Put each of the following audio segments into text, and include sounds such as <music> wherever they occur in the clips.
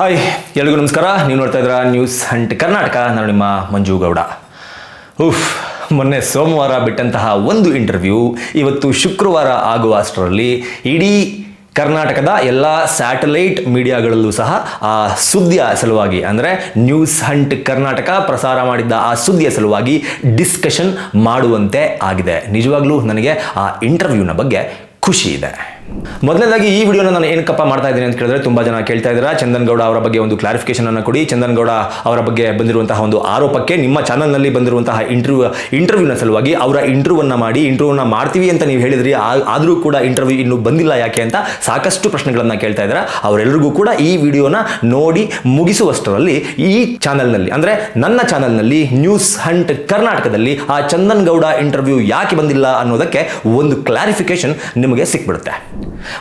Hi, ಎಲ್ರಿಗೂ ನಮಸ್ಕಾರ. ನೀವು ನೋಡ್ತಾ ಇದ್ದೀರಾ ನ್ಯೂಸ್ ಹಂಟ್ ಕರ್ನಾಟಕ. ನಾನು ನಿಮ್ಮ ಮಂಜು ಗೌಡ. ಉಫ್, ಮೊನ್ನೆ ಸೋಮವಾರ ಬಿಟ್ಟಂತಹ ಒಂದು ಇಂಟರ್ವ್ಯೂ ಇವತ್ತು ಶುಕ್ರವಾರ ಆಗುವ ಅಷ್ಟರಲ್ಲಿ ಇಡೀ ಕರ್ನಾಟಕದ ಎಲ್ಲ ಸ್ಯಾಟಲೈಟ್ ಮೀಡಿಯಾಗಳಲ್ಲೂ ಸಹ ಆ ಸುದ್ದಿಯ ಸಲುವಾಗಿ, ಅಂದರೆ ನ್ಯೂಸ್ ಹಂಟ್ ಕರ್ನಾಟಕ ಪ್ರಸಾರ ಮಾಡಿದ್ದ ಆ ಸುದ್ದಿಯ ಸಲುವಾಗಿ ಡಿಸ್ಕಷನ್ ಮಾಡುವಂತೆ ಆಗಿದೆ. ನಿಜವಾಗ್ಲೂ ನನಗೆ ಆ ಇಂಟರ್ವ್ಯೂನ ಬಗ್ಗೆ ಖುಷಿ ಇದೆ. ಮೊದಲನೇದಾಗಿ ಈ ವಿಡಿಯೋನ ನಾನು ಏನಕ್ಕಪ್ಪ ಮಾಡ್ತಾ ಇದ್ದೀನಿ ಅಂತ ಕೇಳಿದ್ರೆ ತುಂಬಾ ಜನ ಕೇಳ್ತಾ ಇದ್ದೀರಾ. ಚಂದನ್ ಗೌಡ ಅವರ ಬಗ್ಗೆ ಒಂದು ಕ್ಲಾರಿಫಿಕೇಶನ್ ಅನ್ನು ಕೊಡಿ. ಚಂದನ್ ಗೌಡ ಅವರ ಬಗ್ಗೆ ಬಂದಿರುವಂತಹ ಒಂದು ಆರೋಪಕ್ಕೆ ನಿಮ್ಮ ಚಾನಲ್ನಲ್ಲಿ ಬಂದಿರುವಂತಹ ಇಂಟರ್ವ್ಯೂ ಇಂಟರ್ವ್ಯೂನ ಸಲುವಾಗಿ ಅವರ ಇಂಟರ್ವ್ಯೂನ ಮಾಡಿ ಇಂಟರ್ವ್ಯೂನ ಮಾಡ್ತೀವಿ ಅಂತ ನೀವು ಹೇಳಿದ್ರಿ. ಆದರೂ ಕೂಡ ಇಂಟರ್ವ್ಯೂ ಇನ್ನೂ ಬಂದಿಲ್ಲ ಯಾಕೆ ಅಂತ ಸಾಕಷ್ಟು ಪ್ರಶ್ನೆಗಳನ್ನು ಕೇಳ್ತಾ ಇದ್ದೀರಾ. ಅವರೆಲ್ಲರಿಗೂ ಕೂಡ ಈ ವಿಡಿಯೋನ ನೋಡಿ ಮುಗಿಸುವಷ್ಟರಲ್ಲಿ ಈ ಚಾನಲ್ನಲ್ಲಿ ಅಂದರೆ ನನ್ನ ಚಾನಲ್ನಲ್ಲಿ ನ್ಯೂಸ್ ಹಂಟ್ ಕರ್ನಾಟಕದಲ್ಲಿ ಆ ಚಂದನ್ ಗೌಡ ಇಂಟರ್ವ್ಯೂ ಯಾಕೆ ಬಂದಿಲ್ಲ ಅನ್ನೋದಕ್ಕೆ ಒಂದು ಕ್ಲಾರಿಫಿಕೇಶನ್ ನಿಮಗೆ ಸಿಕ್ಬಿಡುತ್ತೆ.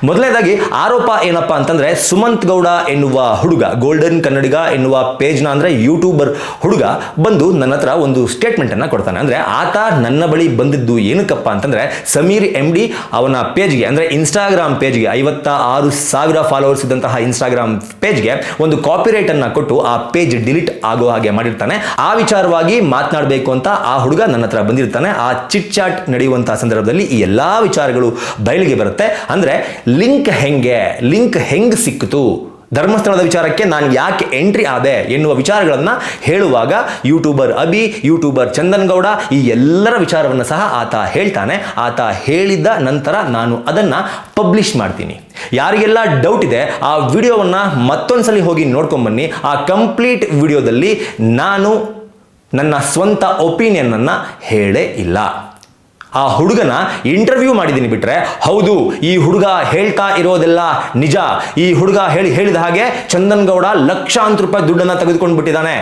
ಮೊದಲನೇದಾಗಿ ಆರೋಪ ಏನಪ್ಪಾ ಅಂತಂದ್ರೆ ಸುಮಂತ್ ಗೌಡ ಎನ್ನುವ ಹುಡುಗ ಗೋಲ್ಡನ್ ಕನ್ನಡಿಗ ಎನ್ನುವ ಪೇಜ್ನ ಅಂದ್ರೆ ಯೂಟ್ಯೂಬರ್ ಹುಡುಗ ಬಂದು ನನ್ನ ಹತ್ರ ಒಂದು ಸ್ಟೇಟ್ಮೆಂಟ್ ಅನ್ನ ಕೊಡ್ತಾನೆ. ಅಂದ್ರೆ ಆತ ನನ್ನ ಬಳಿ ಬಂದಿದ್ದು ಏನಕ್ಕಪ್ಪ ಅಂತಂದ್ರೆ ಸಮೀರ್ ಎಂ ಡಿ ಅವನ ಪೇಜ್ಗೆ ಅಂದ್ರೆ ಇನ್ಸ್ಟಾಗ್ರಾಮ್ ಪೇಜ್ಗೆ ಐವತ್ತ ಆರು ಸಾವಿರ ಫಾಲೋವರ್ಸ್ ಇದ್ದಂತಹ ಇನ್ಸ್ಟಾಗ್ರಾಮ್ ಪೇಜ್ಗೆ ಒಂದು ಕಾಪಿರೈಟ್ ಅನ್ನ ಕೊಟ್ಟು ಆ ಪೇಜ್ ಡಿಲೀಟ್ ಆಗೋ ಹಾಗೆ ಮಾಡಿರ್ತಾನೆ. ಆ ವಿಚಾರವಾಗಿ ಮಾತನಾಡಬೇಕು ಅಂತ ಆ ಹುಡುಗ ನನ್ನ ಹತ್ರ ಬಂದಿರ್ತಾನೆ. ಆ ಚಿಟ್ ಚಾಟ್ ನಡೆಯುವಂತಹ ಸಂದರ್ಭದಲ್ಲಿ ಈ ಎಲ್ಲಾ ವಿಚಾರಗಳು ಬಯಲಿಗೆ ಬರುತ್ತೆ. ಅಂದ್ರೆ ಲಿಂಕ್ ಹೆಂಗೆ? ಲಿಂಕ್ ಹೆಂಗೆ ಸಿಕ್ಕಿತು ಧರ್ಮಸ್ಥಳದ ವಿಚಾರಕ್ಕೆ ನಾನು ಯಾಕೆ ಎಂಟ್ರಿ ಆದೆ ಎನ್ನುವ ವಿಚಾರಗಳನ್ನು ಹೇಳುವಾಗ ಯೂಟ್ಯೂಬರ್ ಅಭಿ, ಯೂಟ್ಯೂಬರ್ ಚಂದನ್ಗೌಡ ಈ ಎಲ್ಲರ ವಿಚಾರವನ್ನು ಸಹ ಆತ ಹೇಳ್ತಾನೆ. ಆತ ಹೇಳಿದ ನಂತರ ನಾನು ಅದನ್ನು ಪಬ್ಲಿಷ್ ಮಾಡ್ತೀನಿ. ಯಾರಿಗೆಲ್ಲ ಡೌಟ್ ಇದೆ, ಆ ವಿಡಿಯೋವನ್ನು ಮತ್ತೊಂದ್ಸಲಿ ಹೋಗಿ ನೋಡ್ಕೊಂಬನ್ನಿ. ಆ ಕಂಪ್ಲೀಟ್ ವಿಡಿಯೋದಲ್ಲಿ ನಾನು ನನ್ನ ಸ್ವಂತ ಒಪಿನಿಯನ್ನನ್ನು ಹೇಳೇ ಇಲ್ಲ. ಆ ಹುಡುಗನ ಇಂಟರ್ವ್ಯೂ ಮಾಡಿದ್ದೀನಿ ಬಿಟ್ರೆ, ಹೌದು, ಈ ಹುಡುಗ ಹೇಳ್ತಾ ಇರೋದೆಲ್ಲ ನಿಜ. ಈ ಹುಡುಗ ಹೇಳಿ ಹೇಳಿದ ಹಾಗೆ ಚಂದನ್ ಗೌಡ ಲಕ್ಷಾಂತರ ರೂಪಾಯಿ ದುಡ್ಡನ್ನು ತೆಗೆದುಕೊಂಡು ಬಿಟ್ಟಿದ್ದಾನೆ.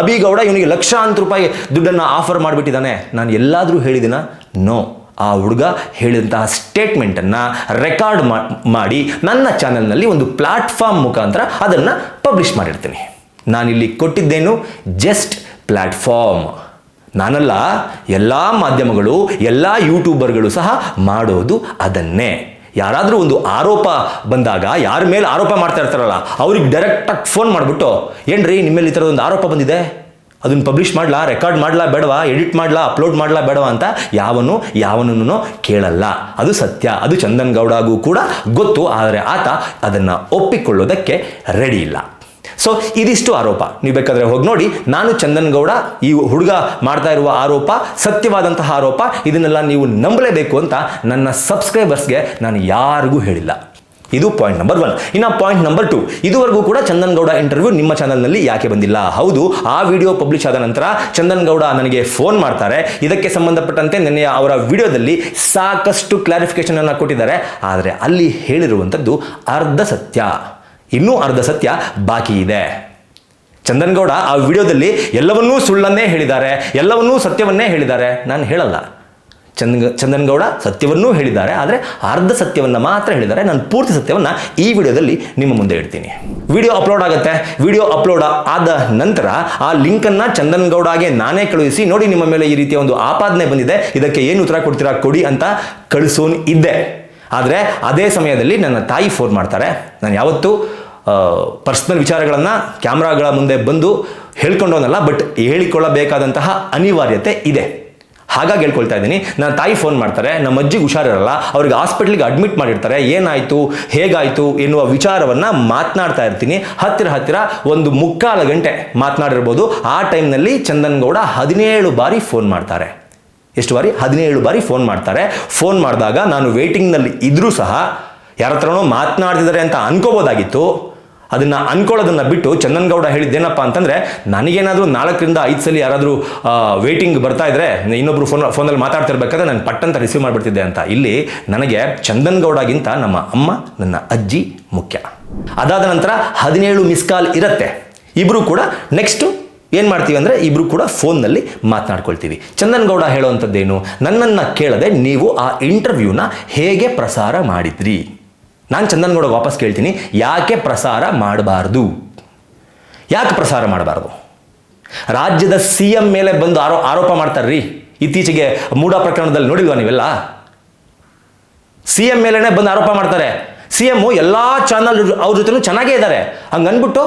ಅಭಿ ಗೌಡ ಇವನಿಗೆ ಲಕ್ಷಾಂತರ ರೂಪಾಯಿ ದುಡ್ಡನ್ನು ಆಫರ್ ಮಾಡಿಬಿಟ್ಟಿದ್ದಾನೆ. ನಾನು ಎಲ್ಲಾದರೂ ಹೇಳಿದಿನ? ನೋ ಆ ಹುಡುಗ ಹೇಳಿದಂತಹ ಸ್ಟೇಟ್ಮೆಂಟನ್ನು ರೆಕಾರ್ಡ್ ಮಾಡಿ ನನ್ನ ಚಾನೆಲ್ನಲ್ಲಿ ಒಂದು ಪ್ಲಾಟ್ಫಾರ್ಮ್ ಮುಖಾಂತರ ಅದನ್ನು ಪಬ್ಲಿಷ್ ಮಾಡಿರ್ತೀನಿ. ನಾನಿಲ್ಲಿ ಕೊಟ್ಟಿದ್ದೇನು? ಜಸ್ಟ್ ಪ್ಲ್ಯಾಟ್ಫಾರ್ಮ್ ನಾನಲ್ಲ, ಎಲ್ಲ ಮಾಧ್ಯಮಗಳು, ಎಲ್ಲ ಯೂಟ್ಯೂಬರ್ಗಳು ಸಹ ಮಾಡೋದು ಅದನ್ನೇ. ಯಾರಾದರೂ ಒಂದು ಆರೋಪ ಬಂದಾಗ, ಯಾರ ಮೇಲೆ ಆರೋಪ ಮಾಡ್ತಾ ಇರ್ತಾರಲ್ಲ, ಅವ್ರಿಗೆ ಡೈರೆಕ್ಟಾಗಿ ಫೋನ್ ಮಾಡಿಬಿಟ್ಟು, ಏನ್ರಿ ನಿಮ್ಮ ಈ ಥರದ ಒಂದು ಆರೋಪ ಬಂದಿದೆ? ಅದನ್ನು ಪಬ್ಲಿಷ್ ಮಾಡಲಾ ರೆಕಾರ್ಡ್ ಮಾಡಲಾ ಬೇಡವಾ ಎಡಿಟ್ ಮಾಡಲಾ ಅಪ್ಲೋಡ್ ಮಾಡಲಾ ಬೇಡವಾ ಅಂತ ಯಾವನು ಯಾವನನ್ನು ಕೇಳಲ್ಲ. ಅದು ಸತ್ಯ, ಅದು ಚಂದನ್ ಗೌಡಗೂ ಕೂಡ ಗೊತ್ತು, ಆದರೆ ಆತ ಅದನ್ನು ಒಪ್ಪಿಕೊಳ್ಳೋದಕ್ಕೆ ರೆಡಿ ಇಲ್ಲ. ಸೊ ಇದಿಷ್ಟು ಆರೋಪ. ನೀವು ಬೇಕಾದ್ರೆ ಹೋಗಿ ನೋಡಿ. ನಾನು ಚಂದನ್ ಗೌಡ ಈ ಹುಡುಗ ಮಾಡ್ತಾ ಇರುವ ಆರೋಪ, ಸತ್ಯವಾದಂತಹ ಆರೋಪ, ಇದನ್ನೆಲ್ಲ ನೀವು ನಂಬಲೇಬೇಕು ಅಂತ ನನ್ನ ಸಬ್ಸ್ಕ್ರೈಬರ್ಸ್ಗೆ ನಾನು ಯಾರಿಗೂ ಹೇಳಿಲ್ಲ. ಇದು ಪಾಯಿಂಟ್ ನಂಬರ್ ಒನ್. ಇನ್ನು ಪಾಯಿಂಟ್ ನಂಬರ್ ಟು. ಇದುವರೆಗೂ ಕೂಡ ಚಂದನ್ ಗೌಡ ಇಂಟರ್ವ್ಯೂ ನಿಮ್ಮ ಚಾನಲ್ನಲ್ಲಿ ಯಾಕೆ ಬಂದಿಲ್ಲ? ಹೌದು, ಆ ವಿಡಿಯೋ ಪಬ್ಲಿಷ್ ಆದ ನಂತರ ಚಂದನ್ ಗೌಡ ನನಗೆ ಫೋನ್ ಮಾಡ್ತಾರೆ. ಇದಕ್ಕೆ ಸಂಬಂಧಪಟ್ಟಂತೆ ನಿನ್ನೆ ಅವರ ವಿಡಿಯೋದಲ್ಲಿ ಸಾಕಷ್ಟು ಕ್ಲಾರಿಫಿಕೇಶನ್ ಅನ್ನು ಕೊಟ್ಟಿದ್ದಾರೆ. ಆದರೆ ಅಲ್ಲಿ ಹೇಳಿರುವಂಥದ್ದು ಅರ್ಧ ಸತ್ಯ. ಇನ್ನೂ ಅರ್ಧ ಸತ್ಯ ಬಾಕಿ ಇದೆ. ಚಂದನ್ಗೌಡ ಆ ವಿಡಿಯೋದಲ್ಲಿ ಎಲ್ಲವನ್ನೂ ಸುಳ್ಳನ್ನೇ ಹೇಳಿದ್ದಾರೆ, ಎಲ್ಲವನ್ನೂ ಸತ್ಯವನ್ನೇ ಹೇಳಿದ್ದಾರೆ. ನಾನು ಹೇಳಲ್ಲ. ಚಂದನ್ ಚಂದನ್ಗೌಡ ಸತ್ಯವನ್ನೂ ಹೇಳಿದ್ದಾರೆ, ಆದರೆ ಅರ್ಧ ಸತ್ಯವನ್ನು ಮಾತ್ರ ಹೇಳಿದ್ದಾರೆ. ನಾನು ಪೂರ್ತಿ ಸತ್ಯವನ್ನು ಈ ವಿಡಿಯೋದಲ್ಲಿ ನಿಮ್ಮ ಮುಂದೆ ಇಡ್ತೀನಿ. ವಿಡಿಯೋ ಅಪ್ಲೋಡ್ ಆಗುತ್ತೆ. ವಿಡಿಯೋ ಅಪ್ಲೋಡ್ ಆದ ನಂತರ ಆ ಲಿಂಕನ್ನು ಚಂದನ್ಗೌಡಾಗೆ ನಾನೇ ಕಳುಹಿಸಿ ನೋಡಿ ನಿಮ್ಮ ಮೇಲೆ ಈ ರೀತಿಯ ಒಂದು ಆಪಾದನೆ ಬಂದಿದೆ. ಇದಕ್ಕೆ ಏನು ಉತ್ತರ ಕೊಡ್ತೀರಾ ಕೊಡಿ ಅಂತ ಕಳಿಸೋನ್ ಇದ್ದೆ. ಆದರೆ ಅದೇ ಸಮಯದಲ್ಲಿ ನನ್ನ ತಾಯಿ ಫೋನ್ ಮಾಡ್ತಾರೆ. ನಾನು ಯಾವತ್ತೂ ಪರ್ಸ್ನಲ್ ವಿಚಾರಗಳನ್ನು ಕ್ಯಾಮ್ರಾಗಳ ಮುಂದೆ ಬಂದು ಹೇಳ್ಕೊಂಡವನಲ್ಲ, ಬಟ್ ಹೇಳಿಕೊಳ್ಳಬೇಕಾದಂತಹ ಅನಿವಾರ್ಯತೆ ಇದೆ. ಹಾಗಾಗಿ ಹೇಳ್ಕೊಳ್ತಾ ಇದ್ದೀನಿ. ನನ್ನ ತಾಯಿ ಫೋನ್ ಮಾಡ್ತಾರೆ, ನಮ್ಮ ಅಜ್ಜಿಗೆ ಹುಷಾರಿರಲ್ಲ, ಅವ್ರಿಗೆ ಹಾಸ್ಪಿಟ್ಲಿಗೆ ಅಡ್ಮಿಟ್ ಮಾಡಿರ್ತಾರೆ, ಏನಾಯಿತು, ಹೇಗಾಯಿತು ಎನ್ನುವ ವಿಚಾರವನ್ನು ಮಾತನಾಡ್ತಾ ಇರ್ತೀನಿ. ಹತ್ತಿರ ಹತ್ತಿರ ಒಂದು ಮುಕ್ಕಾಲು ಗಂಟೆ ಮಾತನಾಡಿರ್ಬೋದು. ಆ ಟೈಮ್ನಲ್ಲಿ ಚಂದನ್ ಗೌಡ ಹದಿನೇಳು ಬಾರಿ ಫೋನ್ ಮಾಡ್ತಾರೆ. ಎಷ್ಟು ಬಾರಿ? ಹದಿನೇಳು ಬಾರಿ ಫೋನ್ ಮಾಡ್ತಾರೆ. ಫೋನ್ ಮಾಡಿದಾಗ ನಾನು ವೇಟಿಂಗ್ನಲ್ಲಿ ಇದ್ದರೂ ಸಹ ಯಾರ ಹತ್ರನೋ ಮಾತನಾಡ್ತಿದ್ದಾರೆ ಅಂತ ಅನ್ಕೋಬೋದಾಗಿತ್ತು. ಅದನ್ನು ಅನ್ಕೊಳ್ಳೋದನ್ನು ಬಿಟ್ಟು ಚಂದನ್ ಗೌಡ ಹೇಳಿದ್ದೇನಪ್ಪ ಅಂತಂದರೆ, ನನಗೇನಾದರೂ ನಾಲ್ಕರಿಂದ ಐದು ಸಲ ಯಾರಾದರೂ ವೇಟಿಂಗ್ ಬರ್ತಾ ಇದ್ರೆ, ಇನ್ನೊಬ್ರು ಫೋನ್ ಫೋನಲ್ಲಿ ಮಾತಾಡ್ತಿರ್ಬೇಕಾದ್ರೆ ನಾನು ಪಟ್ಟಂತ ರಿಸೀವ್ ಮಾಡಿಬಿಡ್ತಿದ್ದೆ ಅಂತ. ಇಲ್ಲಿ ನನಗೆ ಚಂದನ್ಗೌಡಗಿಂತ ನಮ್ಮ ಅಮ್ಮ, ನನ್ನ ಅಜ್ಜಿ ಮುಖ್ಯ. ಅದಾದ ನಂತರ ಹದಿನೇಳು ಮಿಸ್ ಕಾಲ್ ಇರುತ್ತೆ. ಇಬ್ಬರು ಕೂಡ ನೆಕ್ಸ್ಟು ಏನು ಮಾಡ್ತೀವಿ ಅಂದರೆ ಇಬ್ಬರು ಕೂಡ ಫೋನ್ನಲ್ಲಿ ಮಾತನಾಡ್ಕೊಳ್ತೀವಿ. ಚಂದನ್ ಗೌಡ ಹೇಳುವಂಥದ್ದೇನು? ನನ್ನನ್ನು ಕೇಳದೆ ನೀವು ಆ ಇಂಟರ್ವ್ಯೂನ ಹೇಗೆ ಪ್ರಸಾರ ಮಾಡಿದ್ರಿ? ನಾನು ಚಂದನ್ ಗೌಡ ವಾಪಸ್ ಕೇಳ್ತೀನಿ. ಯಾಕೆ ಪ್ರಸಾರ ಮಾಡಬಾರ್ದು? ಯಾಕೆ ಪ್ರಸಾರ ಮಾಡಬಾರ್ದು? ರಾಜ್ಯದ ಸಿ ಎಂ ಮೇಲೆ ಬಂದು ಆರೋ, ಆರೋಪ ಮಾಡ್ತಾರ್ರಿ. ಇತ್ತೀಚೆಗೆ ಮೂಡ ಪ್ರಕರಣದಲ್ಲಿ ನೋಡಿಲ್ವಾ ನೀವೆಲ್ಲ? ಸಿ ಎಂ ಮೇಲೇ ಬಂದು ಆರೋಪ ಮಾಡ್ತಾರೆ. ಸಿ ಎಮ್ಮು ಎಲ್ಲಾ ಚಾನಲ್ ಅವ್ರ ಜೊತೆ ಚೆನ್ನಾಗೇ ಇದ್ದಾರೆ. ಹಂಗನ್ಬಿಟ್ಟು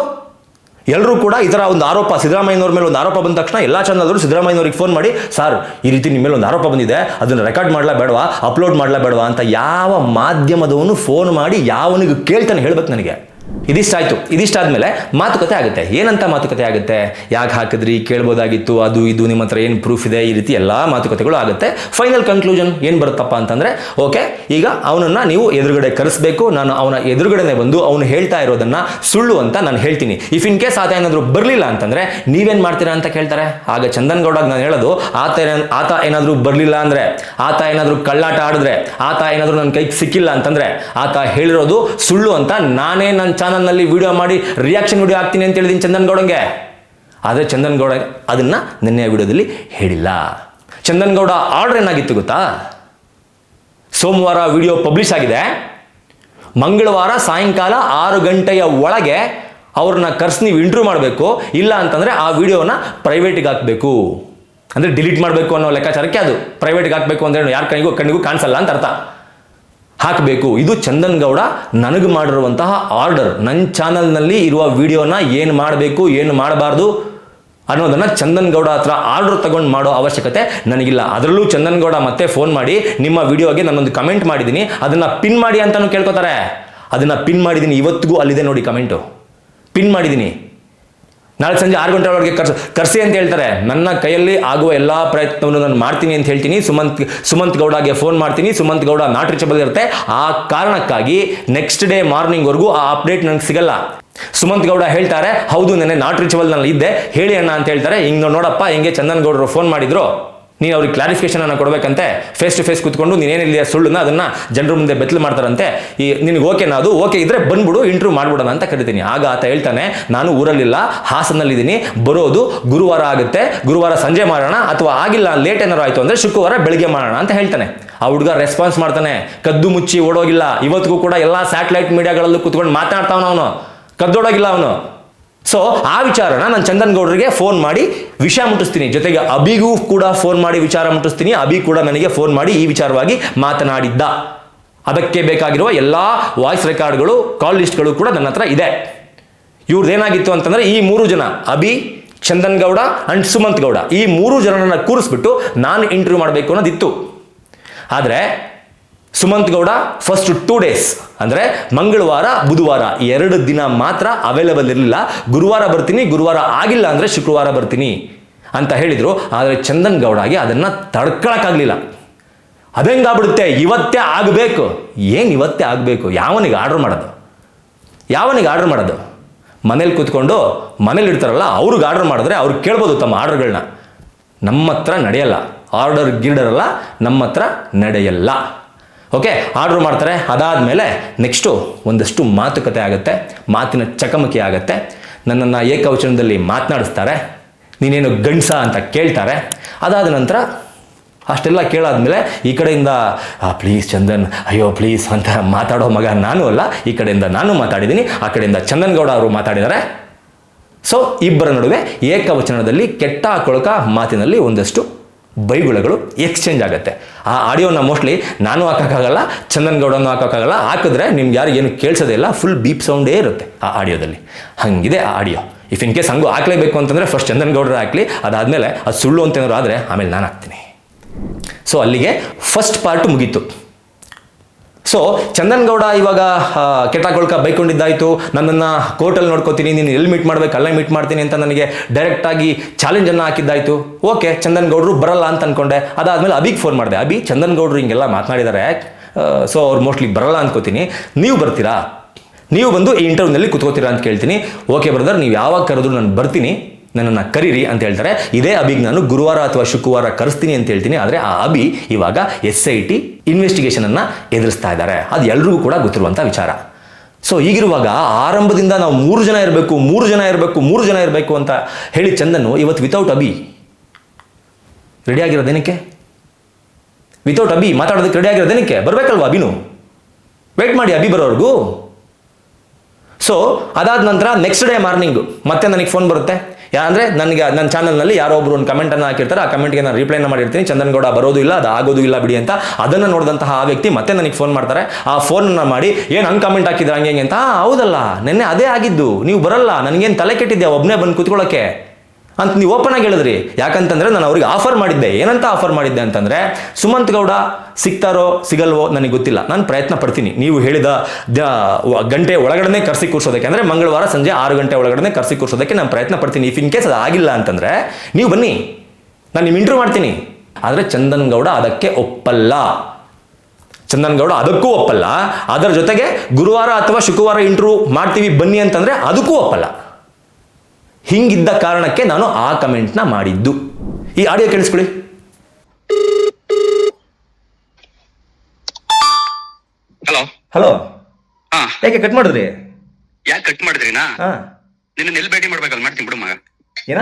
ಎಲ್ಲರೂ ಕೂಡ ಈ ಥರ ಒಂದು ಆರೋಪ ಸಿದ್ದರಾಮಯ್ಯನವ್ರ ಮೇಲೆ ಒಂದು ಆರೋಪ ಬಂದ ತಕ್ಷಣ ಎಲ್ಲ ಚಾನಲ್ಗಳು ಸಿದ್ದರಾಮಯ್ಯನವ್ರಿಗೆ ಫೋನ್ ಮಾಡಿ ಸರ್ ಈ ರೀತಿ ನಿಮ್ಮ ಮೇಲೆ ಒಂದು ಆರೋಪ ಬಂದಿದೆ, ಅದನ್ನು ರೆಕಾರ್ಡ್ ಮಾಡಲಾ ಬೇಡವಾ ಅಪ್ಲೋಡ್ ಮಾಡಲಾ ಬೇಡವಾ ಅಂತ ಯಾವ ಮಾಧ್ಯಮದವನು ಫೋನ್ ಮಾಡಿ ಯಾವನಿಗೆ ಕೇಳ್ತಾನೆ ಹೇಳ್ಬೇಕು ನನಗೆ. ಇದಿಷ್ಟಾಯ್ತು, ಇದಿಷ್ಟಾದ್ಮೇಲೆ ಮಾತುಕತೆ ಆಗುತ್ತೆ. ಏನಂತ ಮಾತುಕತೆ ಆಗುತ್ತೆ? ಯಾಕೆ ಹಾಕಿದ್ರಿ? ಕೇಳ್ಬೋದಾಗಿತ್ತು, ಅದು ಇದು, ನಿಮ್ಮ ಹತ್ರ ಏನು ಪ್ರೂಫ್ ಇದೆ? ಈ ರೀತಿ ಎಲ್ಲ ಮಾತುಕತೆಗಳು ಆಗುತ್ತೆ. ಫೈನಲ್ ಕನ್ಕ್ಲೂಷನ್ ಏನು ಬರುತ್ತಪ್ಪ ಅಂತಂದ್ರೆ ಓಕೆ ಈಗ ಅವನನ್ನ ನೀವು ಎದುರುಗಡೆ ಕರೆಸಬೇಕು, ನಾನು ಅವನ ಎದುರುಗಡೆನೆ ಬಂದು ಅವನು ಹೇಳ್ತಾ ಇರೋದನ್ನ ಸುಳ್ಳು ಅಂತ ನಾನು ಹೇಳ್ತೀನಿ. ಇಫ್ ಇನ್ ಕೇಸ್ ಆತ ಏನಾದರೂ ಬರಲಿಲ್ಲ ಅಂತಂದ್ರೆ, ನೀವೇನ್ ಮಾಡ್ತೀರಾ ಅಂತ ಕೇಳ್ತಾರೆ? ಆಗ ಚಂದನ್ ಗೌಡಗ್ ನಾನು ಹೇಳೋದು, ಆತ ಆತ ಏನಾದರೂ ಬರಲಿಲ್ಲ ಅಂದ್ರೆ, ಆತ ಏನಾದರೂ ಕಳ್ಳಾಟ ಆಡಿದ್ರೆ, ಆತ ಏನಾದರೂ ನನ್ನ ಕೈಗೆ ಸಿಕ್ಕಿಲ್ಲ ಅಂತಂದ್ರೆ, ಆತ ಹೇಳಿರೋದು ಸುಳ್ಳು ಅಂತ ನಾನೇ ನನ್ನ ಚಾನಲ್ನಲ್ಲಿ ವಿಡಿಯೋ ಮಾಡಿ ರಿಯಾಕ್ಷನ್ ವಿಡಿಯೋ ಹಾಕ್ತೀನಿ ಅಂತ ಹೇಳಿದ್ದೀನಿ ಚಂದನ್ ಗೌಡಂಗೆ. ಆದರೆ ಚಂದನ್ ಗೌಡ ಅದನ್ನ ನಿನ್ನೆ ವಿಡಿಯೋದಲ್ಲಿ ಹೇಳಿಲ್ಲ. ಚಂದನ್ ಗೌಡ ಆರ್ಡರ್ ಏನಾಗಿತ್ತು ಗೊತ್ತಾ? ಸೋಮವಾರ ವಿಡಿಯೋ ಪಬ್ಲಿಷ್ ಆಗಿದೆ. ಮಂಗಳವಾರ ಸಾಯಂಕಾಲ ಆರು ಗಂಟೆಯ ಒಳಗೆ ಅವ್ರನ್ನ ಕರ್ಸಿ ನೀವು ಇಂಟರ್ವ್ಯೂ ಮಾಡಬೇಕು. ಇಲ್ಲ ಅಂತಂದರೆ ಆ ವಿಡಿಯೋನ ಪ್ರೈವೇಟಿಗೆ ಹಾಕಬೇಕು. ಅಂದರೆ ಡಿಲೀಟ್ ಮಾಡಬೇಕು ಅನ್ನೋ ಲೆಕ್ಕಾಚಾರಕ್ಕೆ ಅದು ಪ್ರೈವೇಟ್ಗೆ ಹಾಕಬೇಕು ಅಂದರೆ ಯಾರ ಕಣ್ಣಿಗೂ ಕಣ್ಣಿಗೂ ಕಾಣಿಸಲ್ಲ ಅಂತ ಅರ್ಥ. ಹಾಕಬೇಕು. ಇದು ಚಂದನ್ ಗೌಡ ನನಗೆ ಮಾಡಿರುವಂತಹ ಆರ್ಡರ್. ನನ್ನ ಚಾನಲ್ನಲ್ಲಿ ಇರುವ ವಿಡಿಯೋನ ಏನು ಮಾಡಬೇಕು, ಏನು ಮಾಡಬಾರ್ದು ಅನ್ನೋದನ್ನು ಚಂದನ್ ಗೌಡ ಹತ್ರ ಆರ್ಡರ್ ತಗೊಂಡು ಮಾಡೋ ಅವಶ್ಯಕತೆ ನನಗಿಲ್ಲ. ಅದರಲ್ಲೂ ಚಂದನ್ ಗೌಡ ಮತ್ತೆ ಫೋನ್ ಮಾಡಿ ನಿಮ್ಮ ವಿಡಿಯೋಗೆ ನಾನೊಂದು ಕಮೆಂಟ್ ಮಾಡಿದ್ದೀನಿ. ಅದನ್ನು ಪಿನ್ ಮಾಡಿ ಅಂತಲೂ ಕೇಳ್ಕೊತಾರೆ. ಅದನ್ನು ಪಿನ್ ಮಾಡಿದ್ದೀನಿ ಇವತ್ತಿಗೂ ಅಲ್ಲಿದೆ ನೋಡಿ ಕಮೆಂಟು ಪಿನ್ ಮಾಡಿದ್ದೀನಿ. ನಾಳೆ ಸಂಜೆ ಆರು ಗಂಟೆ ಒಳಗೆ ಕರ್ಸ್, ಕರ್ಸಿ ಅಂತ ಹೇಳ್ತಾರೆ. ನನ್ನ ಕೈಯಲ್ಲಿ ಆಗುವ ಎಲ್ಲ ಪ್ರಯತ್ನವನ್ನು ನಾನು ಮಾಡ್ತೀನಿ ಅಂತ ಹೇಳ್ತೀನಿ. ಸುಮಂತ್ ಸುಮಂತ್ ಗೌಡಗೆ ಫೋನ್ ಮಾಡ್ತೀನಿ. ಸುಮಂತ್ ಗೌಡ ನಾಟ್ ರೀಚಬಲ್ ಇರುತ್ತೆ. ಆ ಕಾರಣಕ್ಕಾಗಿ ನೆಕ್ಸ್ಟ್ ಡೇ ಮಾರ್ನಿಂಗ್ವರೆಗೂ ಆ ಅಪ್ಡೇಟ್ ನನಗೆ ಸಿಗಲ್ಲ. ಸುಮಂತ್ ಗೌಡ ಹೇಳ್ತಾರೆ, ಹೌದು ನೆನೆ ನಾಟ್ ರೀಚಬಲ್ನಲ್ಲಿ ಇದ್ದೆ. ಹೇಳಿ ಅಣ್ಣ ಅಂತ ಹೇಳ್ತಾರೆ. ಹಿಂಗೆ ನೋಡಪ್ಪ, ಹಿಂಗೆ ಚಂದನ್ ಗೌಡರು ಫೋನ್ ಮಾಡಿದ್ರು. ನೀನು ಅವ್ರಿಗೆ ಕ್ಲಾರಿಫಿಕೇಶನ್ ಅನ್ನ ಕೊಡಬೇಕಂತೆ ಫೇಸ್ ಟು ಫೇಸ್ ಕುತ್ಕೊಂಡು ನೀನೇನಿಲ್ಲ ಸುಳ್ಳುನ ಅದನ್ನ ಜನರ ಮುಂದೆ ಬೆತ್ತಲು ಮಾಡ್ತಾರಂತೆ, ಈ ನಿನಗೆ ಓಕೆನಾ ಅದು ಓಕೆ ಇದ್ರೆ ಬಂದ್ಬಿಡು ಇಂಟರ್ವ್ಯೂ ಮಾಡ್ಬಿಡೋಣ ಅಂತ ಕರಿತೀನಿ. ಆಗ ಆತ ಹೇಳ್ತಾನೆ, ನಾನು ಊರಲ್ಲಿಲ್ಲ, ಹಾಸನಲ್ಲಿದ್ದೀನಿ, ಬರೋದು ಗುರುವಾರ ಆಗುತ್ತೆ, ಗುರುವಾರ ಸಂಜೆ ಮಾಡೋಣ, ಅಥವಾ ಆಗಿಲ್ಲ ಲೇಟ್ ಏನಾರು ಆಯಿತು ಅಂದರೆ ಶುಕ್ರವಾರ ಬೆಳಗ್ಗೆ ಮಾಡೋಣ ಅಂತ ಹೇಳ್ತಾನೆ. ಆ ಹುಡುಗ ರೆಸ್ಪಾನ್ಸ್ ಮಾಡ್ತಾನೆ, ಕದ್ದು ಮುಚ್ಚಿ ಓಡೋಗಿಲ್ಲ, ಇವತ್ತಿಗೂ ಕೂಡ ಎಲ್ಲ ಸ್ಯಾಟಲೈಟ್ ಮೀಡಿಯಾಗಳಲ್ಲೂ ಕುತ್ಕೊಂಡು ಮಾತಾಡ್ತಾವನು ಅವನು, ಕದ್ದೋಡೋಗಿಲ್ಲ ಅವನು. ಸೊ ಆ ವಿಚಾರನ ನಾನು ಚಂದನ್ ಗೌಡರಿಗೆ ಫೋನ್ ಮಾಡಿ ವಿಷಯ ಮುಟ್ಟಿಸ್ತೀನಿ. ಜೊತೆಗೆ ಅಬಿಗೂ ಕೂಡ ಫೋನ್ ಮಾಡಿ ವಿಚಾರ ಮುಟ್ಟಿಸ್ತೀನಿ. ಅಬಿ ಕೂಡ ನನಗೆ ಫೋನ್ ಮಾಡಿ ಈ ವಿಚಾರವಾಗಿ ಮಾತನಾಡಿದ್ದ. ಅದಕ್ಕೆ ಬೇಕಾಗಿರುವ ಎಲ್ಲ ವಾಯ್ಸ್ ರೆಕಾರ್ಡ್ಗಳು ಕಾಲ್ ಲಿಸ್ಟ್ಗಳು ಕೂಡ ನನ್ನ ಹತ್ರ ಇದೆ. ಇವ್ರದ್ದು ಏನಾಗಿತ್ತು ಅಂತಂದ್ರೆ ಈ ಮೂರು ಜನ ಅಬಿ ಚಂದನ್ ಗೌಡ ಅಂಡ್ ಸುಮಂತ್ ಗೌಡ. ಈ ಮೂರು ಜನರನ್ನು ಕೂರಿಸ್ಬಿಟ್ಟು ನಾನು ಇಂಟರ್ವ್ಯೂ ಮಾಡಬೇಕು ಅನ್ನೋದಿತ್ತು. ಆದರೆ Sumanth Gowda first two days ಅಂದರೆ ಮಂಗಳವಾರ, ಬುಧವಾರ ಎರಡು ದಿನ ಮಾತ್ರ ಅವೈಲೇಬಲ್ ಇರಲಿಲ್ಲ. ಗುರುವಾರ ಬರ್ತೀನಿ, ಗುರುವಾರ ಆಗಿಲ್ಲ ಅಂದರೆ ಶುಕ್ರವಾರ ಬರ್ತೀನಿ ಅಂತ ಹೇಳಿದರು. ಆದರೆ ಚಂದನ್ ಗೌಡಗೆ ಅದನ್ನು ತಡ್ಕೊಳಕ್ಕಾಗಲಿಲ್ಲ. ಅದೆಂಗಾಗ್ಬಿಡುತ್ತೆ, ಇವತ್ತೇ ಆಗಬೇಕು. ಏನು ಇವತ್ತೇ ಆಗಬೇಕು? ಯಾವನಿಗೆ ಆರ್ಡ್ರ್ ಮಾಡೋದು? ಯಾವನಿಗೆ ಆರ್ಡ್ರ್ ಮಾಡೋದು? ಮನೇಲಿ ಕೂತ್ಕೊಂಡು ಮನೇಲಿ ಇರ್ತಾರಲ್ಲ, ಅವ್ರಿಗೆ ಆರ್ಡರ್ ಮಾಡಿದ್ರೆ ಅವ್ರು ಕೇಳ್ಬೋದು ತಮ್ಮ ಆರ್ಡರ್ಗಳನ್ನ ನಮ್ಮ ಹತ್ರ ನಡೆಯಲ್ಲ. ಆರ್ಡರ್ ಗಿರ್ಡರಲ್ಲ ನಮ್ಮ ಹತ್ರ ನಡೆಯಲ್ಲ. ಓಕೆ ಆರ್ಡ್ರ್ ಮಾಡ್ತಾರೆ. ಅದಾದಮೇಲೆ ನೆಕ್ಸ್ಟು ಒಂದಷ್ಟು ಮಾತುಕತೆ ಆಗುತ್ತೆ. ಮಾತಿನ ಚಕಮಕಿ ಆಗುತ್ತೆ. ನನ್ನನ್ನು ಏಕವಚನದಲ್ಲಿ ಮಾತನಾಡಿಸ್ತಾರೆ. ನೀನೇನು ಗಂಡ್ಸ ಅಂತ ಕೇಳ್ತಾರೆ. ಅದಾದ ನಂತರ ಅಷ್ಟೆಲ್ಲ ಕೇಳಾದ್ಮೇಲೆ ಈ ಕಡೆಯಿಂದ ಪ್ಲೀಸ್ ಚಂದನ್, ಅಯ್ಯೋ ಪ್ಲೀಸ್ ಅಂತ ಮಾತಾಡೋ ಮಗ ನಾನು ಅಲ್ಲ. ಈ ಕಡೆಯಿಂದ ನಾನು ಮಾತಾಡಿದ್ದೀನಿ. ಆ ಕಡೆಯಿಂದ ಚಂದನ್ ಗೌಡ ಅವರು ಮಾತಾಡಿದ್ದಾರೆ. ಸೊ ಇಬ್ಬರ ನಡುವೆ ಏಕವಚನದಲ್ಲಿ ಕೆಟ್ಟ ಕೊಳಕ ಮಾತಿನಲ್ಲಿ ಒಂದಷ್ಟು ಬೈಗುಳಗಳು ಎಕ್ಸ್ಚೇಂಜ್ ಆಗುತ್ತೆ. ಆ ಆಡಿಯೋನ ಮೋಸ್ಟ್ಲಿ ನಾನು ಹಾಕೋಕ್ಕಾಗಲ್ಲ, ಚಂದನ್ ಹಾಕೋಕ್ಕಾಗಲ್ಲ. ಹಾಕಿದ್ರೆ ನಿಮ್ಗೆ ಯಾರು ಏನು ಕೇಳಿಸೋದೇ ಇಲ್ಲ ಫುಲ್ ಬೀಪ್ ಸೌಂಡೇ ಇರುತ್ತೆ ಆ ಆಡಿಯೋದಲ್ಲಿ ಹಂಗಿದೆ ಆ ಆಡಿಯೋ ಇಫ್ ಇನ್ ಕೇಸ್ ಹಂಗೂ ಹಾಕ್ಲೇಬೇಕು ಅಂತಂದರೆ ಫಸ್ಟ್ ಚಂದನ್ ಗೌಡರು ಹಾಕ್ಲಿ, ಅದಾದಮೇಲೆ ಅದು ಸುಳ್ಳು ಅಂತ ಏನಾದ್ರು ಆದರೆ ಆಮೇಲೆ ನಾನು ಹಾಕ್ತೀನಿ. ಸೊ ಅಲ್ಲಿಗೆ ಫಸ್ಟ್ ಪಾರ್ಟ್ ಮುಗೀತು. ಸೊ ಚಂದನ್ ಗೌಡ ಇವಾಗ ಕೆಟ್ಟಾಕೊಳ್ಕ ಬೈಕೊಂಡಿದ್ದಾಯ್ತು. ನನ್ನನ್ನು ಕೋರ್ಟಲ್ಲಿ ನೋಡ್ಕೋತೀನಿ, ನೀನು ಎಲ್ಲಿ ಮೀಟ್ ಮಾಡ್ಬೇಕು, ಅಲ್ಲೇ ಮೀಟ್ ಮಾಡ್ತೀನಿ ಅಂತ ನನಗೆ ಡೈರೆಕ್ಟಾಗಿ ಚಾಲೆಂಜನ್ನು ಹಾಕಿದ್ದಾಯ್ತು. ಓಕೆ ಚಂದನ್ ಗೌಡರು ಬರಲ್ಲ ಅಂತ ಅನ್ಕೊಂಡೆ. ಅದಾದಮೇಲೆ ಅಭಿಗೆ ಫೋನ್ ಮಾಡಿದೆ. ಅಭಿ ಚಂದನ್ ಗೌಡರು ಹಿಂಗೆಲ್ಲ ಮಾತನಾಡಿದ್ದಾರೆ ಸೊ ಅವ್ರು ಮೋಸ್ಟ್ಲಿ ಬರಲ್ಲ ಅಂದ್ಕೋತೀನಿ ನೀವು ಬರ್ತೀರಾ? ನೀವು ಬಂದು ಈ ಇಂಟರ್ವ್ಯೂನಲ್ಲಿ ಕುತ್ಕೋತೀರಾ ಅಂತ ಕೇಳ್ತೀನಿ. ಓಕೆ ಬ್ರದರ್ ನೀವು ಯಾವಾಗ ಕರೆದ್ರು ನಾನು ಬರ್ತೀನಿ. ನನ್ನನ್ನು ಕರೀರಿ ಅಂತ ಹೇಳ್ತಾರೆ. ಇದೇ ಅಬಿಗೆ ನಾನು ಗುರುವಾರ ಅಥವಾ ಶುಕ್ರವಾರ ಕರೆಸ್ತೀನಿ ಅಂತ ಹೇಳ್ತೀನಿ. ಆದರೆ ಆ ಅಭಿ ಇವಾಗ ಎಸ್ ಐ ಟಿ ಇನ್ವೆಸ್ಟಿಗೇಷನನ್ನು ಎದುರಿಸ್ತಾ ಇದ್ದಾರೆ. ಅದು ಎಲ್ರಿಗೂ ಕೂಡ ಗೊತ್ತಿರುವಂಥ ವಿಚಾರ. ಸೊ ಈಗಿರುವಾಗ ಆರಂಭದಿಂದ ನಾವು ಮೂರು ಜನ ಇರಬೇಕು, ಮೂರು ಜನ ಇರಬೇಕು, ಮೂರು ಜನ ಇರಬೇಕು ಅಂತ ಹೇಳಿ ಚಂದನ್ನು ಇವತ್ತು ವಿತೌಟ್ ಅಭಿ ರೆಡಿ ಆಗಿರೋದೇನಕ್ಕೆ ವಿತೌಟ್ ಅಭಿ ಮಾತಾಡೋದಕ್ಕೆ ರೆಡಿ ಆಗಿರೋದೇನಕ್ಕೆ ಬರಬೇಕಲ್ವಾ ಅಭಿನು ವೆಯ್ಟ್ ಮಾಡಿ ಅಭಿ ಬರೋರ್ಗೂ ಸೊ ಅದಾದ ನಂತರ ನೆಕ್ಸ್ಟ್ ಡೇ ಮಾರ್ನಿಂಗು ಮತ್ತೆ ನನಗೆ ಫೋನ್ ಬರುತ್ತೆ. ಅಂದರೆ ನನಗೆ ನನ್ನ ಚಾನಲ್ನಲ್ಲಿ ಯಾರೋ ಒಬ್ರು ಒಂದು ಕಮೆಂಟನ್ನು ಹಾಕಿರ್ತಾರೆ, ಆ ಕಮೆಂಟ್ಗೆ ನಾನು ರಿಪ್ಲೈನ ಮಾಡಿರ್ತೀನಿ. ಚಂದನಗೌಡ ಬರೋದು ಇಲ್ಲ, ಅದು ಆಗೋದು ಇಲ್ಲ ಬಿಡಿ ಅಂತ ಅದನ್ನು ನೋಡಿದಂತಹ ಆ ವ್ಯಕ್ತಿ ಮತ್ತೆ ನನಗೆ ಫೋನ್ ಮಾಡ್ತಾರೆ. ಆ ಫೋನನ್ನು ಮಾಡಿ, ಏನು ಹಂಗೆ ಕಮೆಂಟ್ ಹಾಕಿದ್ರೆ, ಹಂಗೆ ಅಂತ ಹೌದಲ್ಲ, ನಿನ್ನೆ ಅದೇ ಆಗಿದ್ದು, ನೀವು ಬರಲ್ಲ, ನನಗೇನು ತಲೆ ಕೆಟ್ಟಿದ್ದೆ ಒಬ್ಬನೇ ಬಂದು ಕೂತ್ಕೊಳ್ಳೋಕ್ಕೆ ಅಂತ ನೀವು ಓಪನ್ ಆಗಿ ಹೇಳಿದ್ರಿ. ಯಾಕಂತಂದ್ರೆ ನಾನು ಅವ್ರಿಗೆ ಆಫರ್ ಮಾಡಿದ್ದೆ. ಏನಂತ ಆಫರ್ ಮಾಡಿದ್ದೆ ಅಂತಂದ್ರೆ, ಸುಮಂತ್ ಗೌಡ ಸಿಗ್ತಾರೋ, ಸಿಗಲ್ವೋ ನನಗೆ ಗೊತ್ತಿಲ್ಲ. ನಾನು ಪ್ರಯತ್ನ ಪಡ್ತೀನಿ. ನೀವು ಹೇಳಿದ ಗಂಟೆ ಒಳಗಡೆ ಕರ್ಸಿ ಕೂರ್ಸೋದಕ್ಕೆ. ಅಂದ್ರೆ ಮಂಗಳವಾರ ಸಂಜೆ ಆರು ಗಂಟೆ ಒಳಗಡೆ ಕರ್ಸಿ ಕೂರ್ಸೋದಕ್ಕೆ ನಾನು ಪ್ರಯತ್ನ ಪಡ್ತೀನಿ. ಇಫ್ ಇನ್ ಕೇಸ್ ಅದು ಆಗಿಲ್ಲ ಅಂತಂದ್ರೆ, ನೀವು ಬನ್ನಿ. ನಾನು ನಿಮ್ಮ ಇಂಟ್ರೂ ಮಾಡ್ತೀನಿ. ಆದರೆ ಚಂದನ್ ಗೌಡ ಅದಕ್ಕೆ ಒಪ್ಪಲ್ಲ. ಚಂದನ್ ಗೌಡ ಅದಕ್ಕೂ ಒಪ್ಪಲ್ಲ. ಅದರ ಜೊತೆಗೆ ಗುರುವಾರ ಅಥವಾ ಶುಕ್ರವಾರ ಇಂಟ್ರೂ ಮಾಡ್ತೀವಿ, ಬನ್ನಿ ಅಂತಂದ್ರೆ ಅದಕ್ಕೂ ಒಪ್ಪಲ್ಲ. ಹಿಂಗಿದ್ದ ಕಾರಣಕ್ಕೆ ನಾನು ಆ ಕಮೆಂಟ್ನ ಮಾಡಿದ್ದು. ಈ ಆಡಿಯೋ ಕೇಳಿಸ್ಕೊಳ್ಳಿ. ಹಲೋ. ಹಲೋ. ಹಾ. ಯಾಕೆ ಕಟ್ ಮಾಡಿದ್ರಿ? ಯಾಕೆ ಕಟ್ ಮಾಡಿದ್ರಿನಾ ಹಾ. ನಿನ್ನ ಎಲ್ಲಿ ಭೇಟಿ ಮಾಡ್ಬೇಕಲ್ಲ ಮಾಡ್ತೀನಿ ಬಿಡು ಮಗ. ಏನ?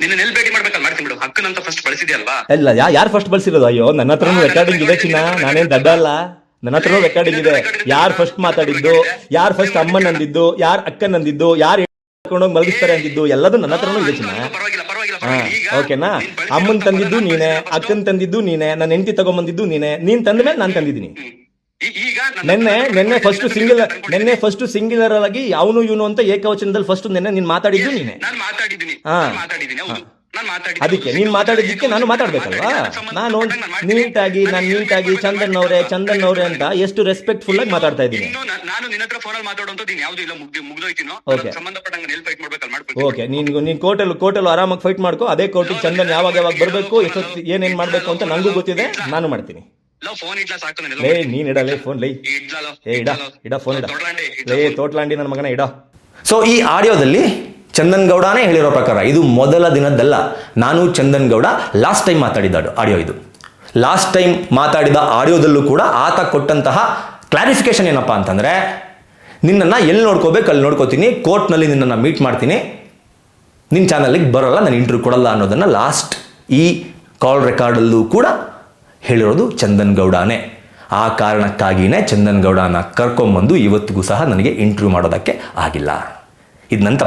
ನಿನ್ನ ಎಲ್ಲಿ ಭೇಟಿ ಮಾಡ್ಬೇಕಲ್ಲ ಮಾಡ್ತೀನಿ ಬಿಡು. ಹಕ್ಕನಂತ ಫಸ್ಟ್ ಬಳಸಿದ್ಯಲ್ವಾ? ಇಲ್ಲ ಯಾ ಯಾರು ಫಸ್ಟ್ ಬಳಸಿರೋದು? ಅಯ್ಯೋ ನನ್ನ ಹತ್ರನೂ ರೆಕಾರ್ಡಿಂಗ್ ಇದೆ ಚಿನ್ನ. ನಾನೇನ್ ದಡ್ಡ ಅಲ್ಲ. ನನ್ನ ಹತ್ರನೂ ರೆಕಾರ್ಡಿಂಗ್ ಇದೆ. ಯಾರು ಫಸ್ಟ್ ಮಾತಾಡಿದ್ದು? ಯಾರು ಫಸ್ಟ್ ಅಮ್ಮನ್ ಅಂದಿದ್ದು ಯಾರು ಅಕ್ಕನಂದಿದ್ದು? ಯಾರು ಕರ್ಕೊಂಡೋಗಿ ಮಲಗಿಸ್ತಾರೆ ಅಂದಿದ್ದು ಎಲ್ಲದೂ ನನ್ನ ಹತ್ರನೂ ಇದೆ ಚಿನ್ನ. ಹಾ ಓಕೆನಾ? ಅಮ್ಮನ್ ತಂದಿದ್ದು ನಾನ್ ಅಕ್ಕನ್ ತಂದಿದ್ದು ನೀನೆ ನನ್ನ ಹೆಂಡತಿ ತಗೊಂಬಂದಿದ್ದು ನೀನೆ ನೀನ್ ತಂದ ಮೇಲೆ ನಾನು ತಂದಿದ್ದೀನಿ. ನೆನ್ನೆ ನೆನ್ನೆ ಫಸ್ಟ್ ಸಿಂಗ್ಯುಲರ್. ನೆನ್ನೆ ಫಸ್ಟ್ ಸಿಂಗ್ಯುಲರ್ ಆಗಿ ಅವನು ಇವನು ಅಂತ ಏಕವಚನದಲ್ಲಿ ಫಸ್ಟ್ ನೆನ್ನೆ ನೀನ್ ಮಾತಾಡಿದ್ದು ನೀನೆ. ಹಾ. ಅದಕ್ಕೆ ನೀನ್ ಮಾತಾಡಿದ್ದಕ್ಕೆ ನಾನು ಮಾತಾಡ್ಬೇಕಲ್ವಾ? ನಾನು ನೀಟಾಗಿ ನಾನು ನೀಟಾಗಿ ಚಂದನ್ ಅವ್ರೆ ಚಂದನ್ ಅವ್ರೆ ಅಂತ ಎಷ್ಟು ರೆಸ್ಪೆಕ್ಟ್ಫುಲ್ ಆಗಿ ಮಾತಾಡ್ತಾ ಇದ್ದೀನಿ. ನಾನು ನಿನ್ನ ಹತ್ರ ಫೋನಲ್ಲಿ ಮಾತಾಡುವಂತದ್ದು ನೀನ್ ಯಾವ್ದು ಇಲ್ಲ ಮುಗ್ದು ಮುಗ್ದೋಯ್ತೀನೋ? Okay. ಸಂಬಂಧಪಟ್ಟಂಗೆ ಎಲ್ಲಿ ಫೈಟ್ ಮಾಡ್ಬೇಕಲ್ಲ ಮಾಡ್ಬೇಕು ಓಕೆ ನೀನು ನೀನ್ ಕೋರ್ಟಲ್ಲಿ ಕೋರ್ಟಲ್ಲಿ ಆರಾಮಾಗಿ ಫೈಟ್ ಮಾಡ್ಕೋ ಅದೇ ಕೋರ್ಟಿಗೆ ಚಂದನ್ ಯಾವಾಗ ಯಾವಾಗ ಬರಬೇಕು ಎಷ್ಟೊತ್ತು ಏನೇನ್ ಮಾಡ್ಬೇಕು ಅಂತ ನಂಗೂ ಗೊತ್ತಿದೆ ನಾನು ಮಾಡ್ತೀನಿ. ಲವ್ ಫೋನ್ ಇಡ್ಲಾ ಸಾಕು ನಾನು ಲೇ ನೀನ್ ಇಡ ಲೇ ಫೋನ್ ಲೈ. ಏ ಇಡ ಇಡ ಫೋನ್ ಇಡ. ಲೇ ತೋಟ್ಲಾಂಡಿ ನನ್ನ ಮಗನ ಇಡ. ಸೊ ಈ ಆಡಿಯೋದಲ್ಲಿ ಚಂದನ್ ಗೌಡನೇ ಹೇಳಿರೋ ಪ್ರಕಾರ, ಇದು ಮೊದಲ ದಿನದ್ದಲ್ಲ. ನಾನು ಚಂದನ್ ಗೌಡ ಲಾಸ್ಟ್ ಟೈಮ್ ಮಾತಾಡಿದ ಆಡಿಯೋ ಇದು. ಲಾಸ್ಟ್ ಟೈಮ್ ಮಾತಾಡಿದ ಆಡಿಯೋದಲ್ಲೂ ಕೂಡ ಆತ ಕೊಟ್ಟಂತಹ ಕ್ಲಾರಿಫಿಕೇಶನ್ ಏನಪ್ಪ ಅಂತಂದ್ರೆ, ನಿನ್ನನ್ನು ಎಲ್ಲಿ ನೋಡ್ಕೋಬೇಕು ಅಲ್ಲಿ ನೋಡ್ಕೋತೀನಿ ಕೋರ್ಟ್ನಲ್ಲಿ ನಿನ್ನನ್ನು ಮೀಟ್ ಮಾಡ್ತೀನಿ ನಿನ್ನ ಚಾನಲ್ಗೆ ಬರೋಲ್ಲ, ನಾನು ಇಂಟರ್ವ್ಯೂ ಕೊಡಲ್ಲ ಅನ್ನೋದನ್ನು ಲಾಸ್ಟ್ ಈ ಕಾಲ್ ರೆಕಾರ್ಡಲ್ಲೂ ಕೂಡ ಹೇಳಿರೋದು ಚಂದನ್ ಗೌಡನೇ ಆ ಕಾರಣಕ್ಕಾಗಿಯೇ ಚಂದನ್ ಗೌಡನ ಕರ್ಕೊಂಬಂದು ಇವತ್ತಿಗೂ ಸಹ ನನಗೆ ಇಂಟರ್ವ್ಯೂ ಮಾಡೋದಕ್ಕೆ ಆಗಿಲ್ಲ. ಇದು ನನ್ನ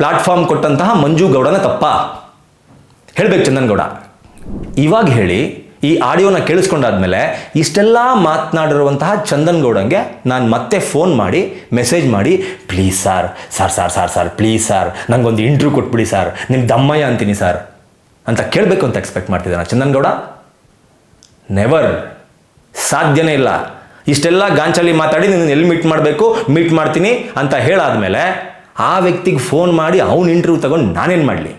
ಪ್ಲಾಟ್ಫಾರ್ಮ್ ಕೊಟ್ಟಂತಹ ಮಂಜು ಗೌಡನ ತಪ್ಪ. ಹೇಳಬೇಕು ಚಂದನ್ ಗೌಡ. ಇವಾಗ ಹೇಳಿ, ಈ ಆಡಿಯೋನ ಕೇಳಿಸ್ಕೊಂಡಾದ್ಮೇಲೆ ಇಷ್ಟೆಲ್ಲ ಮಾತನಾಡಿರುವಂತಹ ಚಂದನ್ ಗೌಡಂಗೆ ನಾನು ಮತ್ತೆ ಫೋನ್ ಮಾಡಿ, ಮೆಸೇಜ್ ಮಾಡಿ, please sir sir sir sir sir, please sir ನನಗೊಂದು ಇಂಟ್ರ್ಯೂ ಕೊಟ್ಬಿಡಿ ಸರ್ ನಿಮ್ಮ ದಮ್ಮಯ್ಯ ಅಂತೀನಿ ಸರ್ ಅಂತ ಕೇಳಬೇಕು ಅಂತ ಎಕ್ಸ್ಪೆಕ್ಟ್ ಮಾಡ್ತಿದ್ದಾನೆ ಚಂದನ್ ಗೌಡ, ನೆವರ್, ಸಾಧ್ಯನೇ ಇಲ್ಲ. ಇಷ್ಟೆಲ್ಲ ಗಾಂಚಲಿ ಮಾತಾಡಿ ನಿನ್ನ ಎಲ್ಲಿ ಮೀಟ್ ಮಾಡಬೇಕು, ಮೀಟ್ ಮಾಡ್ತೀನಿ ಅಂತ ಹೇಳಾದ್ಮೇಲೆ ಆ ವ್ಯಕ್ತಿಗೆ ಫೋನ್ ಮಾಡಿ ಅವ್ನ ಇಂಟರ್ವ್ಯೂ ತಗೊಂಡು ನಾನೇನು ಮಾಡಲಿ?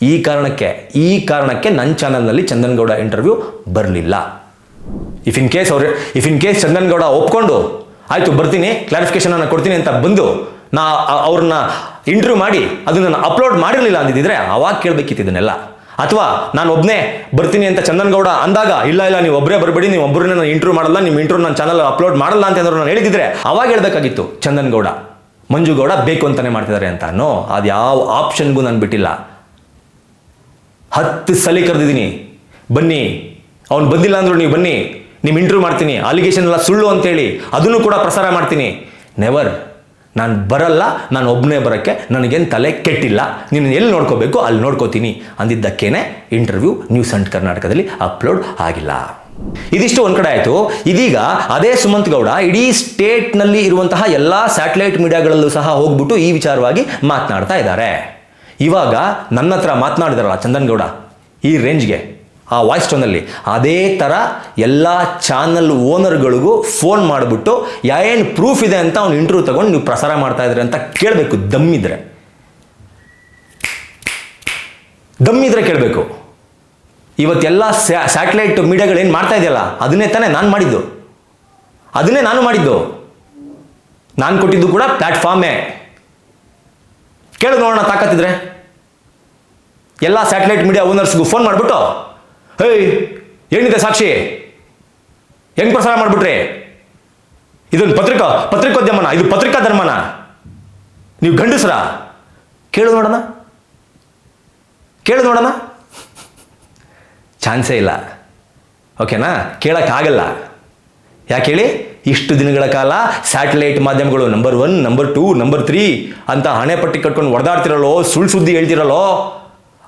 ಈ ಕಾರಣಕ್ಕೆ ಈ ಕಾರಣಕ್ಕೆ ನನ್ನ ಚಾನಲ್ನಲ್ಲಿ ಚಂದನ್ಗೌಡ ಇಂಟರ್ವ್ಯೂ ಬರಲಿಲ್ಲ. ಇಫ್ ಇನ್ ಕೇಸ್ ಅವ್ರು if in case Chandan Gowda ಒಪ್ಕೊಂಡು, ಆಯಿತು ಬರ್ತೀನಿ ಕ್ಲಾರಿಫಿಕೇಶನ್ ಅನ್ನು ಕೊಡ್ತೀನಿ ಅಂತ ಬಂದು, ನಾ ಅವ್ರನ್ನ ಇಂಟರ್ವ್ಯೂ ಮಾಡಿ, ಅದನ್ನು ಅಪ್ಲೋಡ್ ಮಾಡಿರಲಿಲ್ಲ ಅಂದಿದ್ದಿದ್ರೆ ಅವಾಗ ಕೇಳಬೇಕಿತ್ತು ಇದನ್ನೆಲ್ಲ. ಅಥವಾ ನಾನು ಒಬ್ಬನೇ ಬರ್ತೀನಿ ಅಂತ ಚಂದನ್ಗೌಡ ಅಂದಾಗ, ಇಲ್ಲ ಇಲ್ಲ, ನೀವು ಒಬ್ಬರೇ ಬರಬೇಡಿ, ನೀವು ಒಬ್ಬರನ್ನ ನಾನು ಇಂಟರ್ವ್ಯೂ ಮಾಡಲ್ಲ ನಿಮ್ಮ ಇಂಟರ್ವ್ಯೂ ನನ್ನ ಚಾನಲ್ ಅಪ್ಲೋಡ್ ಮಾಡಲ್ಲ ಅಂತ ನಾನು ಹೇಳಿದಿದ್ರೆ ಅವಾಗ ಹೇಳಬೇಕಾಗಿತ್ತು ಚಂದನ್ ಗೌಡ ಮಂಜು ಗೌಡ ಬೇಕು ಅಂತಾನೆ ಮಾಡ್ತಿದ್ದಾರೆ ಅಂತ. ನೋ ಅದು ಯಾವ ಆಪ್ಷನ್ಗೂ ನಾನು ಬಿಟ್ಟಿಲ್ಲ. ಹತ್ತು ಸಲ ಕರೆದಿದ್ದೀನಿ. ಬನ್ನಿ. ಅವ್ನು ಬಂದಿಲ್ಲ ಅಂದ್ರು ನೀವು ಬನ್ನಿ. ನಿಮ್ಮ ಇಂಟರ್ವ್ಯೂ ಮಾಡ್ತೀನಿ. ಅಲಿಗೇಷನ್ ಎಲ್ಲ ಸುಳ್ಳು ಅಂತೇಳಿ. ಅದನ್ನು ಕೂಡ ಪ್ರಸಾರ ಮಾಡ್ತೀನಿ. ನೆವರ್ ನಾನು ಬರಲ್ಲ. ನಾನು ಒಬ್ಬನೇ ಬರೋಕ್ಕೆ ನನಗೇನು ತಲೆ ಕೆಟ್ಟಿಲ್ಲ. ನೀನು ಎಲ್ಲಿ ನೋಡ್ಕೋಬೇಕು, ಅಲ್ಲಿ ನೋಡ್ಕೋತೀನಿ. ಅಂದಿದ್ದಕ್ಕೇನೆ ಇಂಟರ್ವ್ಯೂ ನ್ಯೂಸ್ ಅಂಡ್ ಕರ್ನಾಟಕದಲ್ಲಿ ಅಪ್ಲೋಡ್ ಆಗಿಲ್ಲ. ಇದಿಷ್ಟು ಒಂದ್ ಕಡೆ ಆಯ್ತು. ಇದೀಗ ಅದೇ ಸುಮಂತ್ ಗೌಡ ಇಡೀ ಸ್ಟೇಟ್ನಲ್ಲಿ ಇರುವಂತಹ ಎಲ್ಲಾ ಸ್ಯಾಟಲೈಟ್ ಮೀಡಿಯಾಗಳಲ್ಲೂ ಸಹ ಹೋಗ್ಬಿಟ್ಟು ಈ ವಿಚಾರವಾಗಿ ಮಾತನಾಡ್ತಾ ಇದ್ದಾರೆ. ಇವಾಗ ನನ್ನ ಹತ್ರ ಮಾತನಾಡಿದಾರಲ್ಲ ಚಂದನ್ ಗೌಡ, ಈ ರೇಂಜ್ಗೆ ಆ ವಾಯ್ಸ್ ಟೋನಲ್ಲಿ ಅದೇ ಥರ ಎಲ್ಲ ಚಾನಲ್ ಓನರ್ಗಳಿಗೂ ಫೋನ್ ಮಾಡಿಬಿಟ್ಟು ಏನು ಪ್ರೂಫ್ ಇದೆ ಅಂತ ಅವ್ನು ಇಂಟರ್ವ್ಯೂ ತಗೊಂಡು ನೀವು ಪ್ರಸಾರ ಮಾಡ್ತಾ ಇದ್ರಿ ಅಂತ ಕೇಳಬೇಕು, ದಮ್ಮಿದ್ರೆ. ದಮ್ಮಿದ್ರೆ ಕೇಳಬೇಕು. ಇವತ್ತೆಲ್ಲ ಸ್ಯಾಟಲೈಟ್ ಮೀಡಿಯಾಗಳು ಏನು ಮಾಡ್ತಾ ಇದೆಯಲ್ಲ, ಅದನ್ನೇ ತಾನೇ ನಾನು ಮಾಡಿದ್ದು. ಅದನ್ನೇ ನಾನು ಮಾಡಿದ್ದು. ನಾನು ಕೊಟ್ಟಿದ್ದು ಕೂಡ ಪ್ಲ್ಯಾಟ್ಫಾರ್ಮೇ ಕೇಳು ನೋಡೋಣ ತಾಕತ್ತಿದ್ರೆ. ಎಲ್ಲ ಸ್ಯಾಟಲೈಟ್ ಮೀಡಿಯಾ ಓನರ್ಸ್ಗೂ ಫೋನ್ ಮಾಡಿಬಿಟ್ಟು, ಹೇಯ್, ಏನಿದೆ ಸಾಕ್ಷಿ? ಹೆಂಗ್ ಪ್ರಸಾರ ಮಾಡಿಬಿಟ್ರಿ? ಇದೊಂದು ಪತ್ರಿಕಾ, ಪತ್ರಿಕೋದ್ಯಮನ, ಇದು ಪತ್ರಿಕಾ ಧರ್ಮನ. ನೀವು ಗಂಡಸ್ರ? ಕೇಳು ನೋಡೋಣ. ಕೇಳು ನೋಡೋಣ. ಚಾನ್ಸೇ ಇಲ್ಲ. ಓಕೆನಾ? ಕೇಳೋಕ್ಕಾಗಲ್ಲ. ಯಾಕೆ ಹೇಳಿ? ಇಷ್ಟು ದಿನಗಳ ಕಾಲ ಸ್ಯಾಟಲೈಟ್ ಮಾಧ್ಯಮಗಳು number one number two number three ಅಂತ ಹಣೆ ಪಟ್ಟಿ ಕಟ್ಕೊಂಡು ಹೊಡೆದಾಡ್ತಿರಲ್ಲೋ ಸುಳ್ಳು ಸುದ್ದಿ ಹೇಳ್ತಿರಲ್ಲೋ?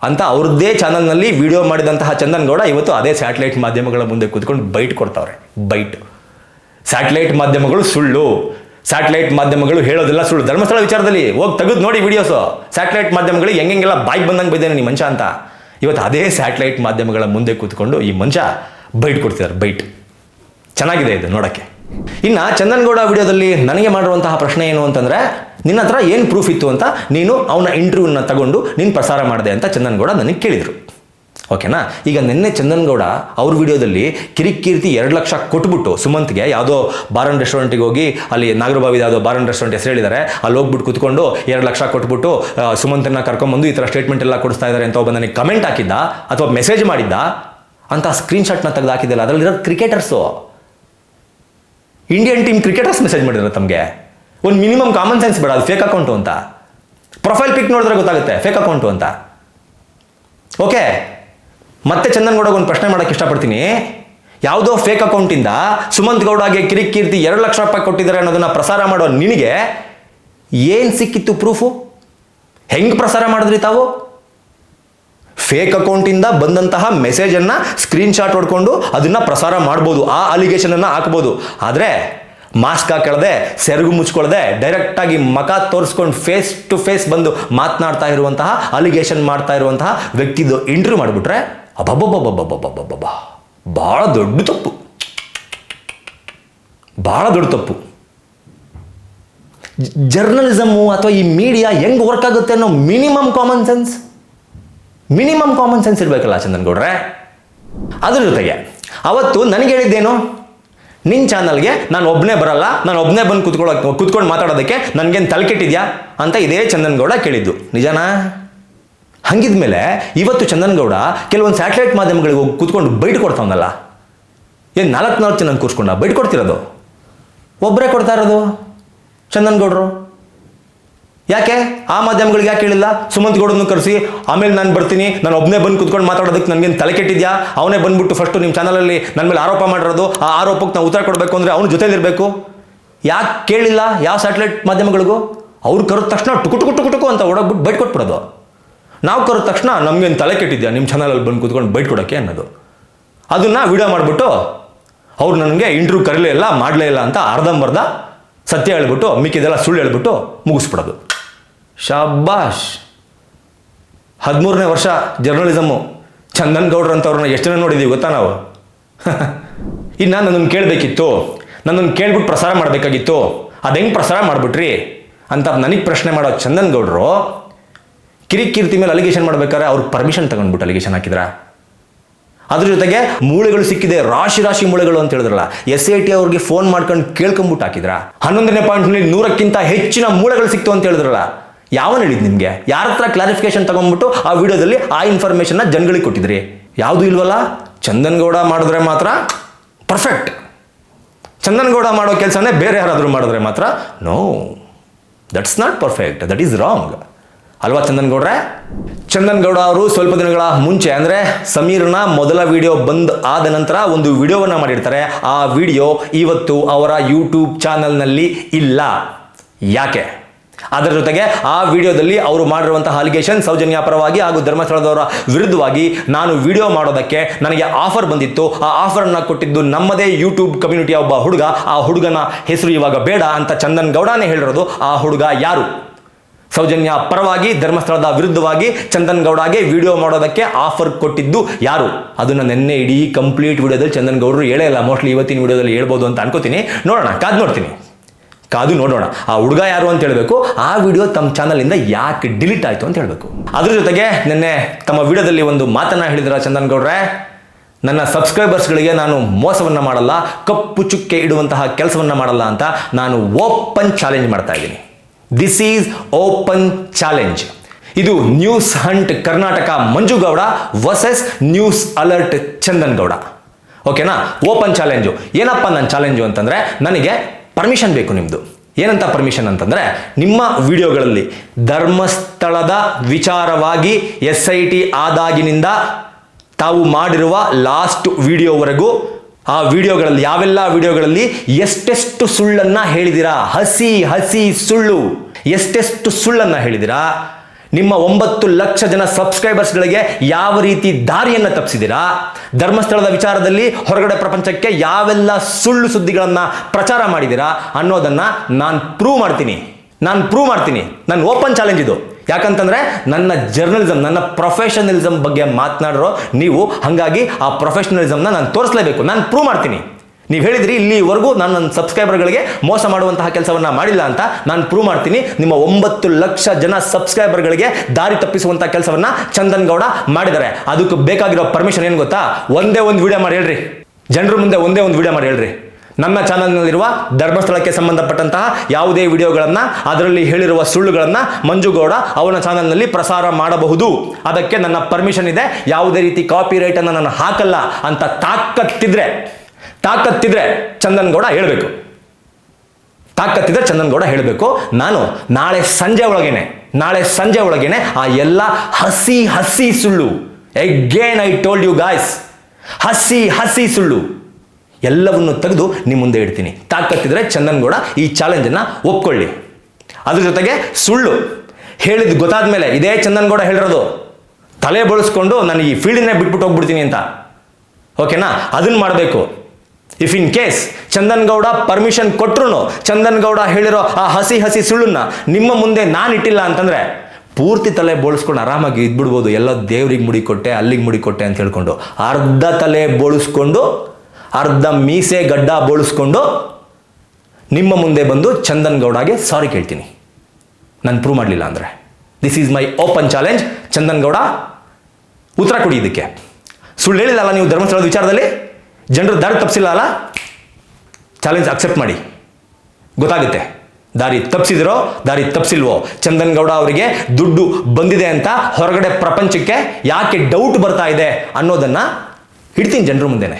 ಅಂತ ಅವ್ರದ್ದೇ ಚಾನಲ್ನಲ್ಲಿ ವಿಡಿಯೋ ಮಾಡಿದಂತಹ ಚಂದನ್ ಗೌಡ ಇವತ್ತು ಅದೇ ಸ್ಯಾಟಲೈಟ್ ಮಾಧ್ಯಮಗಳ ಮುಂದೆ ಕೂತ್ಕೊಂಡು ಬೈಟ್ ಕೊಡ್ತಾವ್ರೆ. ಬೈಟ್. ಸ್ಯಾಟಲೈಟ್ ಮಾಧ್ಯಮಗಳು ಸುಳ್ಳು. ಸ್ಯಾಟಲೈಟ್ ಮಾಧ್ಯಮಗಳು ಹೇಳೋದಿಲ್ಲ ಸುಳ್ಳು. ಧರ್ಮಸ್ಥಳ ವಿಚಾರದಲ್ಲಿ ಹೋಗಿ ತೆಗೆದು ನೋಡಿ ವಿಡಿಯೋಸು ಸ್ಯಾಟಲೈಟ್ ಮಾಧ್ಯಮಗಳು ಹೆಂಗೆಲ್ಲ ಬಾಯ್ಗೆ ಬಂದಂಗೆ ಬೈದೇನೆ ನೀ ಮನುಷ್ಯ ಅಂತ. ಇವತ್ತು ಅದೇ ಸ್ಯಾಟಲೈಟ್ ಮಾಧ್ಯಮಗಳ ಮುಂದೆ ಕೂತ್ಕೊಂಡು ಈ ಮನುಷ್ಯ ಬೈಟ್ ಕೊಡ್ತಿದ್ದಾರೆ ಬೈಟ್. ಚೆನ್ನಾಗಿದೆ ಇದು ನೋಡೋಕ್ಕೆ. ಇನ್ನು ಚಂದನ್ಗೌಡ ವಿಡಿಯೋದಲ್ಲಿ ನನಗೆ ಮಾಡಿರುವಂತಹ ಪ್ರಶ್ನೆ ಏನು ಅಂತಂದರೆ, ನಿನ್ನ ಹತ್ರ ಏನು ಪ್ರೂಫ್ ಇತ್ತು ಅಂತ ನೀನು ಅವನ ಇಂಟರ್ವ್ಯೂನ ತಗೊಂಡು ನೀನು ಪ್ರಸಾರ ಮಾಡಿದೆ ಅಂತ ಚಂದನ್ಗೌಡ ನನಗೆ ಕೇಳಿದರು. ಓಕೆನಾ? ಈಗ ನಿನ್ನೆ ಚಂದನ್ಗೌಡ ಅವ್ರ ವಿಡಿಯೋದಲ್ಲಿ ಕಿರಿಕೀರ್ತಿ ಎರಡು ಲಕ್ಷ ಕೊಟ್ಬಿಟ್ಟು ಸುಮಂತ್ಗೆ ಯಾವುದೋ ಬಾರನ್ ರೆಸ್ಟೋರೆಂಟಿಗೆ ಹೋಗಿ ಅಲ್ಲಿ ನಾಗರಬಾವಿದ ಯಾವುದೋ ಬಾರನ್ ರೆಸ್ಟೋರೆಂಟ್ ಹೆಸರು ಹೇಳಿದ್ದಾರೆ. ಅಲ್ಲಿ ಹೋಗ್ಬಿಟ್ಟು ಕುತ್ಕೊಂಡು ಎರಡು ಲಕ್ಷ ಕೊಟ್ಬಿಟ್ಟು ಸುಮಂತನ್ನ ಕರ್ಕೊಂಬಂದು ಈ ಥರ ಸ್ಟೇಟ್ಮೆಂಟ್ ಎಲ್ಲ ಕೊಡಿಸ್ತಾ ಇದ್ದಾರೆ ಅಂತ ಒಬ್ಬ ನನಗೆ ಕಮೆಂಟ್ ಹಾಕಿದ್ದ ಅಥವಾ ಮೆಸೇಜ್ ಮಾಡಿದ್ದ ಅಂತ ಸ್ಕ್ರೀನ್ಶಾಟ್ನ ತೆಗೆದು ಹಾಕಿದ್ದಲ್ಲ ಅದರಲ್ಲಿರೋ cricketers Indian team cricketers message ಮಾಡಿದ್ರು ತಮಗೆ? ಒಂದು ಮಿನಿಮಮ್ ಕಾಮನ್ ಸೆನ್ಸ್ ಬೇಡ, ಅದು ಫೇಕ್ ಅಕೌಂಟು ಅಂತ. ಪ್ರೊಫೈಲ್ ಪಿಕ್ ನೋಡಿದ್ರೆ ಗೊತ್ತಾಗುತ್ತೆ ಫೇಕ್ ಅಕೌಂಟು ಅಂತ. ಓಕೆ ಮತ್ತೆ ಚಂದನ್ ಗೌಡಗೆ ಒಂದು ಪ್ರಶ್ನೆ ಮಾಡೋಕ್ಕೆ ಇಷ್ಟಪಡ್ತೀನಿ. ಯಾವುದೋ ಫೇಕ್ ಅಕೌಂಟಿಂದ ಸುಮಂತ್ ಗೌಡಗೆ ಕಿರಿಕೀರ್ತಿ ಎರಡು ಲಕ್ಷ ರೂಪಾಯಿ ಕೊಟ್ಟಿದ್ದಾರೆ ಅನ್ನೋದನ್ನ ಪ್ರಸಾರ ಮಾಡೋ ನಿನಗೆ ಏನು ಸಿಕ್ಕಿತ್ತು ಪ್ರೂಫು ಹೆಂಗೆ ಪ್ರಸಾರ ಮಾಡಿದ್ರಿ ತಾವು? ಫೇಕ್ ಅಕೌಂಟಿಂದ ಬಂದಂತಹ ಮೆಸೇಜನ್ನು ಸ್ಕ್ರೀನ್ಶಾಟ್ ಹೊಡ್ಕೊಂಡು ಅದನ್ನು ಪ್ರಸಾರ ಮಾಡ್ಬೋದು, ಆ ಅಲಿಗೇಷನನ್ನು ಹಾಕ್ಬೋದು. ಆದರೆ ಮಾಸ್ಕ್ ಹಾಕೊಳ್ಳದೆ ಸೆರಗು ಮುಚ್ಕೊಳ್ಳದೆ ಡೈರೆಕ್ಟಾಗಿ ಮಖ ತೋರಿಸ್ಕೊಂಡು ಫೇಸ್ ಟು ಫೇಸ್ ಬಂದು ಮಾತನಾಡ್ತಾ ಇರುವಂತಹ ಅಲಿಗೇಷನ್ ಮಾಡ್ತಾ ಇರುವಂತಹ ವ್ಯಕ್ತಿದು ಇಂಟರ್ವ್ಯೂ ಮಾಡಿಬಿಟ್ರೆ ಅಬ್ಬಬ್ಬಬ್ಬಬ್ಬಬ್ಬಬ್ಬಬ್ಬ ಭಾಳ ದೊಡ್ಡ ತಪ್ಪು. ಭಾಳ ದೊಡ್ಡ ತಪ್ಪು. ಜರ್ನಲಿಸಮು ಅಥವಾ ಈ ಮೀಡಿಯಾ ಹೆಂಗೆ ವರ್ಕ್ ಆಗುತ್ತೆ ಅನ್ನೋ minimum common sense minimum common sense ಇರಬೇಕಲ್ಲ ಚಂದನ್ಗೌಡ್ರೆ ಅದ್ರ ಜೊತೆಗೆ, ಅವತ್ತು ನನಗೆ ಹೇಳಿದ್ದೇನು? ನಿನ್ನ ಚಾನಲ್ಗೆ ನಾನು ಒಬ್ಬನೇ ಬರಲ್ಲ, ನಾನು ಒಬ್ಬನೇ ಬಂದು ಕುತ್ಕೊಳ್ಳೋಕೆ ಕುತ್ಕೊಂಡು ಮಾತಾಡೋದಕ್ಕೆ ನನಗೇನು ತಲೆಕೆಟ್ಟಿದ್ಯಾ ಅಂತ ಇದೇ ಚಂದನ್ಗೌಡ ಕೇಳಿದ್ದು. ನಿಜನಾ? ಹಂಗಿದ್ಮೇಲೆ ಇವತ್ತು ಚಂದನ್ ಗೌಡ ಕೆಲವೊಂದು ಸ್ಯಾಟಲೈಟ್ ಮಾಧ್ಯಮಗಳಿಗೆ ಹೋಗಿ ಕೂತ್ಕೊಂಡು ಬೈಟ್ ಕೊಡ್ತಾವನಲ್ಲ. ಏನು ನಾಲ್ಕು ನಾಲ್ಕು ಜನ ಕೂರಿಸ್ಕೊಂಡ ಬೈಟ್ ಕೊಡ್ತಿರೋದು? ಒಬ್ಬರೇ ಕೊಡ್ತಾ ಇರೋದು ಚಂದನ್ ಗೌಡರು ಯಾಕೆ? ಆ ಮಾಧ್ಯಮಗಳಿಗೆ ಯಾಕೆ ಹೇಳಿಲ್ಲ? ಸುಮಂತ್ ಗೌಡನ್ನು ಕರೆಸಿ, ಆಮೇಲೆ ನಾನು ಬರ್ತೀನಿ, ನಾನು ಒಬ್ಬನೇ ಬಂದು ಕೂತ್ಕೊಂಡು ಮಾತಾಡೋದಕ್ಕೆ ನನಗೇನು ತಲೆ ಕೆಟ್ಟಿದ್ಯಾ? ಅವನೇ ಬಂದ್ಬಿಟ್ಟು ಫಸ್ಟು ನಿಮ್ಮ ಚಾನಲಲ್ಲಿ ನನ್ನ ಮೇಲೆ ಆರೋಪ ಮಾಡಿರೋದು, ಆ ಆರೋಪಕ್ಕೆ ನಾವು ಉತ್ತರ ಕೊಡಬೇಕು ಅಂದರೆ ಅವನ ಜೊತೆಲಿರಬೇಕು? ಯಾಕೆ ಕೇಳಿಲ್ಲ? ಯಾವ ಸ್ಯಾಟಲೈಟ್ ಮಾಧ್ಯಮಗಳಿಗೂ? ಅವ್ರು ಕರೆದ ತಕ್ಷಣ ಟುಕು ಟುಕು ಟುಕು ಟುಕು ಅಂತ ಓಡೋಗ್ಬಿಟ್ಟು ಬೈಟ್ ಕೊಟ್ಬಿಡೋದು. ನಾವು ಕರೆದ ತಕ್ಷಣ ನಮಗೇನು ತಲೆ ಕೆಟ್ಟಿದ್ಯಾ? ನಿಮ್ಮ ಚಾನಲಲ್ಲಿ ಬಂದು ಕೂತ್ಕೊಂಡು ಬೈಟ್ ಕೊಡೋಕ್ಕೆ ಅನ್ನೋದು. ಅದನ್ನು ವಿಡಿಯೋ ಮಾಡಿಬಿಟ್ಟು ಅವ್ರು ನನಗೆ ಇಂಟ್ರ್ಯೂ ಕರೀಲೇ ಇಲ್ಲ, ಮಾಡಲೇ ಇಲ್ಲ ಅಂತ ಅರ್ಧಂಬರ್ಧ ಸತ್ಯ ಹೇಳ್ಬಿಟ್ಟು, ಮಿಕ್ಕಿದೆಲ್ಲ ಸುಳ್ಳು ಹೇಳ್ಬಿಟ್ಟು ಮುಗಿಸ್ಬಿಡೋದು. ಶಾಬಾಷ್ ಹದಿಮೂರನೇ ವರ್ಷ ಜರ್ನಲಿಸಮು ಚಂದನ್ ಗೌಡ್ರ ಅಂತವ್ರನ್ನ ಎಷ್ಟು ಜನ ನೋಡಿದ್ದೀವಿ ಗೊತ್ತಾ ನಾವು? <laughs> ಇನ್ನು ನನ್ನನ್ನು ಕೇಳಬೇಕಿತ್ತು. ನನ್ನನ್ನು ಕೇಳ್ಬಿಟ್ಟು ಪ್ರಸಾರ ಮಾಡಬೇಕಾಗಿತ್ತು. ಅದು ಹೆಂಗೆ ಪ್ರಸಾರ ಮಾಡಿಬಿಟ್ರಿ? ಅಂತ ನನಗೆ ಪ್ರಶ್ನೆ ಮಾಡೋ ಚಂದನ್ ಗೌಡ್ರು ಕಿರಿಕೀರ್ತಿ ಮೇಲೆ ಅಲಿಗೇಷನ್ ಮಾಡ್ಬೇಕಾದ್ರೆ ಅವ್ರು ಪರ್ಮಿಷನ್ ತಗೊಂಡ್ಬಿಟ್ಟು ಅಲಿಗೇಷನ್ ಹಾಕಿದ್ರ? ಅದ್ರ ಜೊತೆಗೆ ಮೂಳೆಗಳು ಸಿಕ್ಕಿದೆ, ರಾಶಿ ರಾಶಿ ಮೂಳೆಗಳು ಅಂತ ಹೇಳಿದ್ರಲ್ಲ ಎಸ್ ಐ ಟಿ ಅವ್ರಿಗೆ ಫೋನ್ ಮಾಡ್ಕೊಂಡು ಕೇಳ್ಕೊಂಬಿಟ್ಟು ಹಾಕಿದ್ರ? ಹನ್ನೊಂದನೇ ಪಾಯಿಂಟ್ನಲ್ಲಿ ನೂರಕ್ಕಿಂತ ಹೆಚ್ಚಿನ ಮೂಳೆಗಳು ಸಿಕ್ತು ಅಂತ ಹೇಳಿದ್ರಲ್ಲ, ಯಾವನ್ ಹೇಳಿದ್ ನಿಮಗೆ? ಯಾರ ಹತ್ರ ಕ್ಲಾರಿಫಿಕೇಶನ್ ತಗೊಂಡ್ಬಿಟ್ಟು ಆ ವಿಡಿಯೋದಲ್ಲಿ ಆ ಇನ್ಫಾರ್ಮೇಶನ್ನ ಜನಗಳಿಗೆ ಕೊಟ್ಟಿದ್ರಿ? ಯಾವುದು ಇಲ್ವಲ್ಲ? ಚಂದನ್ಗೌಡ ಮಾಡಿದ್ರೆ ಮಾತ್ರ ಪರ್ಫೆಕ್ಟ್ ಚಂದನ್ಗೌಡ ಮಾಡೋ ಕೆಲಸನೇ ಬೇರೆ ಯಾರಾದರೂ ಮಾಡಿದ್ರೆ ಮಾತ್ರ no that's not perfect that is wrong ಅಲ್ವಾ ಚಂದನ್ ಗೌಡ್ರೆ ಚಂದನ್ ಗೌಡ ಅವರು ಸ್ವಲ್ಪ ದಿನಗಳ ಮುಂಚೆ, ಅಂದರೆ ಸಮೀರ್ನ ಮೊದಲ ವಿಡಿಯೋ ಬಂದ್ ಆದ ನಂತರ ಒಂದು ವಿಡಿಯೋವನ್ನು ಮಾಡಿರ್ತಾರೆ. ಆ ವಿಡಿಯೋ ಇವತ್ತು ಅವರ ಯೂಟ್ಯೂಬ್ ಚಾನಲ್ನಲ್ಲಿ ಇಲ್ಲ. ಯಾಕೆ? ಅದರ ಜೊತೆಗೆ ಆ ವಿಡಿಯೋದಲ್ಲಿ ಅವರು ಮಾಡಿರುವಂತಹ ಅಲಿಗೇಷನ್ ಸೌಜನ್ಯ ಪರವಾಗಿ ಹಾಗೂ ಧರ್ಮಸ್ಥಳದವರ ವಿರುದ್ಧವಾಗಿ ನಾನು ವಿಡಿಯೋ ಮಾಡೋದಕ್ಕೆ ನನಗೆ ಆಫರ್ ಬಂದಿತ್ತು. ಆ ಆಫರನ್ನು ಕೊಟ್ಟಿದ್ದು ನಮ್ಮದೇ ಯೂಟ್ಯೂಬ್ ಕಮ್ಯುನಿಟಿಯ ಒಬ್ಬ ಹುಡುಗ. ಆ ಹುಡುಗನ ಹೆಸರು ಇವಾಗ ಬೇಡ ಅಂತ ಚಂದನ್ ಗೌಡನೇ ಹೇಳಿರೋದು. ಆ ಹುಡುಗ ಯಾರು? ಸೌಜನ್ಯ ಪರವಾಗಿ, ಧರ್ಮಸ್ಥಳದ ವಿರುದ್ಧವಾಗಿ ಚಂದನ್ ಗೌಡಗೆ ವಿಡಿಯೋ ಮಾಡೋದಕ್ಕೆ ಆಫರ್ ಕೊಟ್ಟಿದ್ದು ಯಾರು? ಅದನ್ನ ನಿನ್ನೆ ಇಡೀ ಕಂಪ್ಲೀಟ್ ವಿಡಿಯೋದಲ್ಲಿ ಚಂದನ್ ಗೌಡರು ಹೇಳೇ ಇಲ್ಲ. ಮೋಸ್ಟ್ಲಿ ಇವತ್ತಿನ ವಿಡಿಯೋದಲ್ಲಿ ಹೇಳ್ಬೋದು ಅಂತ ಅನ್ಕೋತೀನಿ. ನೋಡೋಣ, ಕಾದು ನೋಡ್ತೀನಿ. ಕಾದು ನೋಡೋಣ. ಆ ಹುಡುಗ ಯಾರು ಅಂತ ಹೇಳಬೇಕು. ಆ ವಿಡಿಯೋ ತಮ್ಮ ಚಾನಲಿಂದ ಯಾಕೆ ಡಿಲೀಟ್ ಆಯಿತು ಅಂತ ಹೇಳಬೇಕು. ಅದ್ರ ಜೊತೆಗೆ ನಿನ್ನೆ ತಮ್ಮ ವಿಡಿಯೋದಲ್ಲಿ ಒಂದು ಮಾತನ್ನ ಹೇಳಿದ್ರ ಚಂದನ್ ಗೌಡ್ರೆ ನನ್ನ ಸಬ್ಸ್ಕ್ರೈಬರ್ಸ್ಗಳಿಗೆ ನಾನು ಮೋಸವನ್ನು ಮಾಡಲ್ಲ, ಕಪ್ಪು ಚುಕ್ಕೆ ಇಡುವಂತಹ ಕೆಲಸವನ್ನು ಮಾಡಲ್ಲ ಅಂತ ನಾನು ಓಪನ್ ಚಾಲೆಂಜ್ ಮಾಡ್ತಾ ಇದ್ದೀನಿ. ದಿಸ್ ಈಸ್ ಓಪನ್ ಚಾಲೆಂಜ್ ಇದು news hunt Karnataka Manju Gowda versus news alert Chandan Gowda ಓಕೆನಾ ಓಪನ್ ಚಾಲೆಂಜು ಏನಪ್ಪ ನನ್ನ ಚಾಲೆಂಜು ಅಂತಂದರೆ ನನಗೆ ಪರ್ಮಿಷನ್ ಬೇಕು ನಿಮ್ಮದು ಏನಂತ ಪರ್ಮಿಷನ್ ಅಂತಂದರೆ ನಿಮ್ಮ ವಿಡಿಯೋಗಳಲ್ಲಿ ಧರ್ಮಸ್ಥಳದ ವಿಚಾರವಾಗಿ ಎಸ್ ಐ ಟಿ ಆದಾಗಿನಿಂದ ತಾವು ಮಾಡಿರುವ ಲಾಸ್ಟ್ ವಿಡಿಯೋವರೆಗೂ ಆ ವಿಡಿಯೋಗಳಲ್ಲಿ, ಯಾವೆಲ್ಲ ವಿಡಿಯೋಗಳಲ್ಲಿ ಎಷ್ಟೆಷ್ಟು ಸುಳ್ಳನ್ನ ಹೇಳಿದಿರಾ? ಹಸಿ ಹಸಿ ಸುಳ್ಳು. ಎಷ್ಟೆಷ್ಟು ಸುಳ್ಳನ್ನ ಹೇಳಿದಿರಾ? ನಿಮ್ಮ ಒಂಬತ್ತು ಲಕ್ಷ ಜನ ಸಬ್ಸ್ಕ್ರೈಬರ್ಸ್ಗಳಿಗೆ ಯಾವ ರೀತಿ ದಾರಿಯನ್ನು ತಪ್ಪಿಸಿದಿರಾ ಧರ್ಮಸ್ಥಳದ ವಿಚಾರದಲ್ಲಿ ಹೊರಗಡೆ ಪ್ರಪಂಚಕ್ಕೆ ಯಾವೆಲ್ಲ ಸುಳ್ಳು ಸುದ್ದಿಗಳನ್ನು ಪ್ರಚಾರ ಮಾಡಿದಿರಾ ಅನ್ನೋದನ್ನ ನಾನು ಪ್ರೂವ್ ಮಾಡ್ತೀನಿ. ನಾನು ಪ್ರೂವ್ ಮಾಡ್ತೀನಿ. ನನ್ನ ಓಪನ್ ಚಾಲೆಂಜ್ ಇದು. ಯಾಕಂತಂದ್ರೆ ನನ್ನ ಜರ್ನಲಿಸಮ್ ನನ್ನ ಪ್ರೊಫೆಷನಲಿಸಮ್ ಬಗ್ಗೆ ಮಾತನಾಡಿರೋ ನೀವು, ಹಾಗಾಗಿ ಆ ಪ್ರೊಫೆಷನಲಿಸಮ್ನ ನಾನು ತೋರಿಸಲೇಬೇಕು. ನಾನು ಪ್ರೂವ್ ಮಾಡ್ತೀನಿ. ನೀವು ಹೇಳಿದ್ರಿ, ಇಲ್ಲಿವರೆಗೂ ನಾನು ನನ್ನ ಸಬ್ಸ್ಕ್ರೈಬರ್ಗಳಿಗೆ ಮೋಸ ಮಾಡುವಂತಹ ಕೆಲಸವನ್ನು ಮಾಡಿಲ್ಲ ಅಂತ ನಾನು ಪ್ರೂವ್ ಮಾಡ್ತೀನಿ. ನಿಮ್ಮ ಒಂಬತ್ತು ಲಕ್ಷ ಜನ ಸಬ್ಸ್ಕ್ರೈಬರ್ಗಳಿಗೆ ದಾರಿ ತಪ್ಪಿಸುವಂಥ ಕೆಲಸವನ್ನ ಚಂದನ್ ಗೌಡ ಮಾಡಿದ್ದಾರೆ. ಅದಕ್ಕೆ ಬೇಕಾಗಿರೋ ಪರ್ಮಿಷನ್ ಏನು ಗೊತ್ತಾ? ಒಂದೇ ಒಂದು ವಿಡಿಯೋ ಮಾಡಿ ಹೇಳ್ರಿ. ಜನರ ಮುಂದೆ ಒಂದೇ ಒಂದು ವಿಡಿಯೋ ಮಾಡಿ ಹೇಳ್ರಿ. ನನ್ನ ಚಾನಲ್ನಲ್ಲಿರುವ ಧರ್ಮಸ್ಥಳಕ್ಕೆ ಸಂಬಂಧಪಟ್ಟಂತಹ ಯಾವುದೇ ವಿಡಿಯೋಗಳನ್ನು, ಅದರಲ್ಲಿ ಹೇಳಿರುವ ಸುಳ್ಳುಗಳನ್ನು ಮಂಜುಗೌಡ ಅವನ ಚಾನಲ್ನಲ್ಲಿ ಪ್ರಸಾರ ಮಾಡಬಹುದು. ಅದಕ್ಕೆ ನನ್ನ ಪರ್ಮಿಷನ್ ಇದೆ. ಯಾವುದೇ ರೀತಿ ಕಾಪಿ ರೈಟನ್ನು ನಾನು ಹಾಕಲ್ಲ ಅಂತ ತಾಕತ್ತಿದ್ರೆ ತಾಕತ್ತಿದ್ರೆ ಚಂದನ್ಗೌಡ ಹೇಳಬೇಕು. ತಾಕತ್ತಿದ್ರೆ ಚಂದನ್ಗೌಡ ಹೇಳಬೇಕು. ನಾನು ನಾಳೆ ಸಂಜೆ ಒಳಗೇನೆ, ನಾಳೆ ಸಂಜೆ ಒಳಗೇನೆ ಆ ಎಲ್ಲ ಹಸಿ ಹಸಿ ಸುಳ್ಳು. Again I told you guys ಹಸಿ ಹಸಿ ಸುಳ್ಳು. ಎಲ್ಲವನ್ನು ತೆಗೆದು ನಿಮ್ಮ ಮುಂದೆ ಇಡ್ತೀನಿ. ತಾಕತ್ತಿದ್ರೆ ಚಂದನ್ಗೌಡ ಈ ಚಾಲೆಂಜನ್ನು ಒಪ್ಕೊಳ್ಳಿ. ಅದ್ರ ಜೊತೆಗೆ ಸುಳ್ಳು. ಹೇಳಿದ ಗೊತ್ತಾದ ಮೇಲೆ ಇದೇ ಚಂದನ್ಗೌಡ ಹೇಳಿರೋದು. ತಲೆ ಬಳಸ್ಕೊಂಡು ನಾನು ಈ ಫೀಲ್ಡನ್ನೇ ಬಿಟ್ಬಿಟ್ಟು ಹೋಗ್ಬಿಡ್ತೀನಿ ಅಂತ. ಓಕೆನಾ? ಅದನ್ನು ಮಾಡಬೇಕು. If in case Chandan Gowda permission ಕೊಟ್ಟರು ಚಂದನ್ಗೌಡ ಹೇಳಿರೋ ಆ ಹಸಿ ಹಸಿ ಸುಳ್ಳನ್ನ ನಿಮ್ಮ ಮುಂದೆ ನಾನು ಇಟ್ಟಿಲ್ಲ ಅಂತಂದರೆ ಪೂರ್ತಿ ತಲೆ ಬೋಳಿಸ್ಕೊಂಡು ಆರಾಮಾಗಿ ಇದ್ಬಿಡ್ಬೋದು. ಎಲ್ಲ ದೇವ್ರಿಗೆ ಮುಡಿಕೊಟ್ಟೆ ಅಲ್ಲಿಗೆ ಮುಡಿಕೊಟ್ಟೆ ಅಂತ ಹೇಳ್ಕೊಂಡು. ಅರ್ಧ ತಲೆ ಬೋಳಿಸ್ಕೊಂಡು ಅರ್ಧ ಮೀಸೆ ಗಡ್ಡ ಬೋಳಿಸ್ಕೊಂಡು ನಿಮ್ಮ ಮುಂದೆ ಬಂದು ಚಂದನ್ ಗೌಡಗೆ ಸಾರಿ ಕೇಳ್ತೀನಿ. ನಾನು ಪ್ರೂವ್ ಮಾಡಲಿಲ್ಲ ಅಂದರೆ. This is my open challenge Chandan Gowda, ಉತ್ತರ ಕೊಡಿ ಇದಕ್ಕೆ. ಸುಳ್ಳು ಹೇಳಿಲ್ಲಲ್ಲ ನೀವು ಧರ್ಮಸ್ಥಳದ ವಿಚಾರದಲ್ಲಿ? ಜನರು ದಾರಿ ತಪ್ಪಿಸಿಲ್ಲ ಅಲ್ಲ? ಚಾಲೆಂಜ್ ಅಕ್ಸೆಪ್ಟ್ ಮಾಡಿ. ಗೊತ್ತಾಗುತ್ತೆ. ದಾರಿ ತಪ್ಪಿಸಿದಿರೋ ದಾರಿ ತಪ್ಪಿಸಿಲ್ವೋ ಚಂದನ್ ಗೌಡ ಅವರಿಗೆ ದುಡ್ಡು ಬಂದಿದೆ ಅಂತ ಹೊರಗಡೆ ಪ್ರಪಂಚಕ್ಕೆ ಯಾಕೆ ಡೌಟ್ ಬರ್ತಾ ಇದೆ ಅನ್ನೋದನ್ನು ಇಡ್ತೀನಿ ಜನರ ಮುಂದೆನೆ.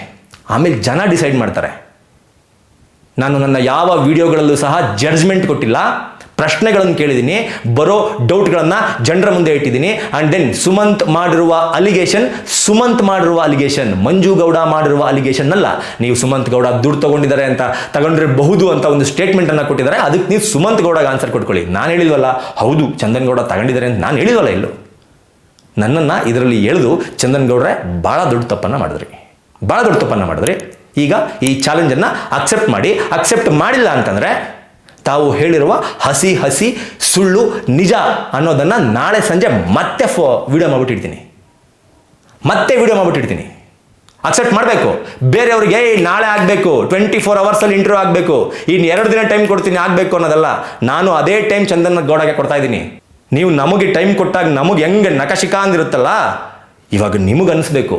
ಆಮೇಲೆ ಜನ ಡಿಸೈಡ್ ಮಾಡ್ತಾರೆ. ನಾನು ನನ್ನ ಯಾವ ವಿಡಿಯೋಗಳಲ್ಲೂ ಸಹ ಜಡ್ಜ್ಮೆಂಟ್ ಕೊಟ್ಟಿಲ್ಲ. ಪ್ರಶ್ನೆಗಳನ್ನು ಕೇಳಿದ್ದೀನಿ. ಬರೋ ಡೌಟ್ಗಳನ್ನು ಜನರ ಮುಂದೆ ಇಟ್ಟಿದ್ದೀನಿ. ಆ್ಯಂಡ್ ದೆನ್ ಸುಮಂತ್ ಮಾಡಿರುವ ಅಲಿಗೇಷನ್ ಸುಮಂತ್ ಮಾಡಿರುವ ಅಲಿಗೇಷನ್ ಮಂಜು ಗೌಡ ಮಾಡಿರುವ ಅಲಿಗೇಷನ್ ಅಲ್ಲ. ನೀವು ಸುಮಂತ್ ಗೌಡ ದುಡ್ಡು ತಗೊಂಡಿದ್ದಾರೆ ಅಂತ ತಗೊಂಡಿರಬಹುದು ಅಂತ ಒಂದು ಸ್ಟೇಟ್ಮೆಂಟನ್ನು ಕೊಟ್ಟಿದ್ದಾರೆ. ಅದಕ್ಕೆ ನೀವು ಸುಮಂತ್ ಗೌಡಗೆ ಆನ್ಸರ್ ಕೊಟ್ಕೊಳ್ಳಿ. ನಾನು ಹೇಳಿದ್ವಲ್ಲ ಹೌದು, ಚಂದನ್ ಗೌಡ ತಗೊಂಡಿದ್ದಾರೆ ಅಂತ ನಾನು ಹೇಳಿಲ್ವಲ್ಲ ಇಲ್ಲೂ ನನ್ನನ್ನು ಇದರಲ್ಲಿ ಎಳೆದು ಚಂದನ್ ಗೌಡ್ರೆ ಭಾಳ ದೊಡ್ಡ ತಪ್ಪನ್ನು ಮಾಡಿದ್ರಿ. ಭಾಳ ದೊಡ್ಡ ತಪ್ಪನ್ನು ಮಾಡಿದ್ರಿ. ಈಗ ಈ ಚಾಲೆಂಜನ್ನು ಅಕ್ಸೆಪ್ಟ್ ಮಾಡಿ ಅಕ್ಸೆಪ್ಟ್ ಮಾಡಿಲ್ಲ ಅಂತಂದರೆ ತಾವು ಹೇಳಿರುವ ಹಸಿ ಹಸಿ ಸುಳ್ಳು ನಿಜ ಅನ್ನೋದನ್ನು ನಾಳೆ ಸಂಜೆ ಮತ್ತೆ ಫೋ ವಿಡಿಯೋ ಮಾಡಿಬಿಟ್ಟಿರ್ತೀನಿ ಮತ್ತೆ ವಿಡಿಯೋ ಮಾಡಿಬಿಟ್ಟಿರ್ತೀನಿ ಅಕ್ಸೆಪ್ಟ್ ಮಾಡಬೇಕು. ಬೇರೆಯವ್ರಿಗೆ ನಾಳೆ ಆಗಬೇಕು. ಟ್ವೆಂಟಿ ಫೋರ್ ಅವರ್ಸಲ್ಲಿ ಇಂಟರ್ವ್ಯೂ ಆಗಬೇಕು. ಇನ್ನು ಎರಡು ದಿನ ಟೈಮ್ ಕೊಡ್ತೀನಿ, ಆಗಬೇಕು ಅನ್ನೋದಲ್ಲ. ನಾನು ಅದೇ ಟೈಮ್ ಚಂದನ ಗೌಡಗೆ ಕೊಡ್ತಾ ಇದ್ದೀನಿ. ನೀವು ನಮಗೆ ಟೈಮ್ ಕೊಟ್ಟಾಗ ನಮಗೆ ಹೆಂಗೆ ನಕಶಿಕ ಅಂದಿರುತ್ತಲ್ಲ, ಇವಾಗ ನಿಮಗೆ ಅನಿಸ್ಬೇಕು.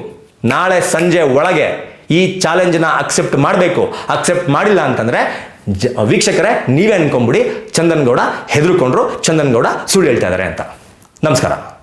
ನಾಳೆ ಸಂಜೆ ಒಳಗೆ ಈ ಚಾಲೆಂಜನ್ನ ಅಕ್ಸೆಪ್ಟ್ ಮಾಡಬೇಕು. ಅಕ್ಸೆಪ್ಟ್ ಮಾಡಿಲ್ಲ ಅಂತಂದರೆ ಜ, ವೀಕ್ಷಕರೇ, ನೀವೇ ಅನ್ಕೊಂಬಿಡಿ, ಚಂದನ್ ಗೌಡ ಹೆದರ್ಕೊಂಡ್ರು, ಚಂದನ್ ಗೌಡ ಸುಳ್ಳು ಹೇಳ್ತಾ ಇದ್ದಾರೆ ಅಂತ. ನಮಸ್ಕಾರ.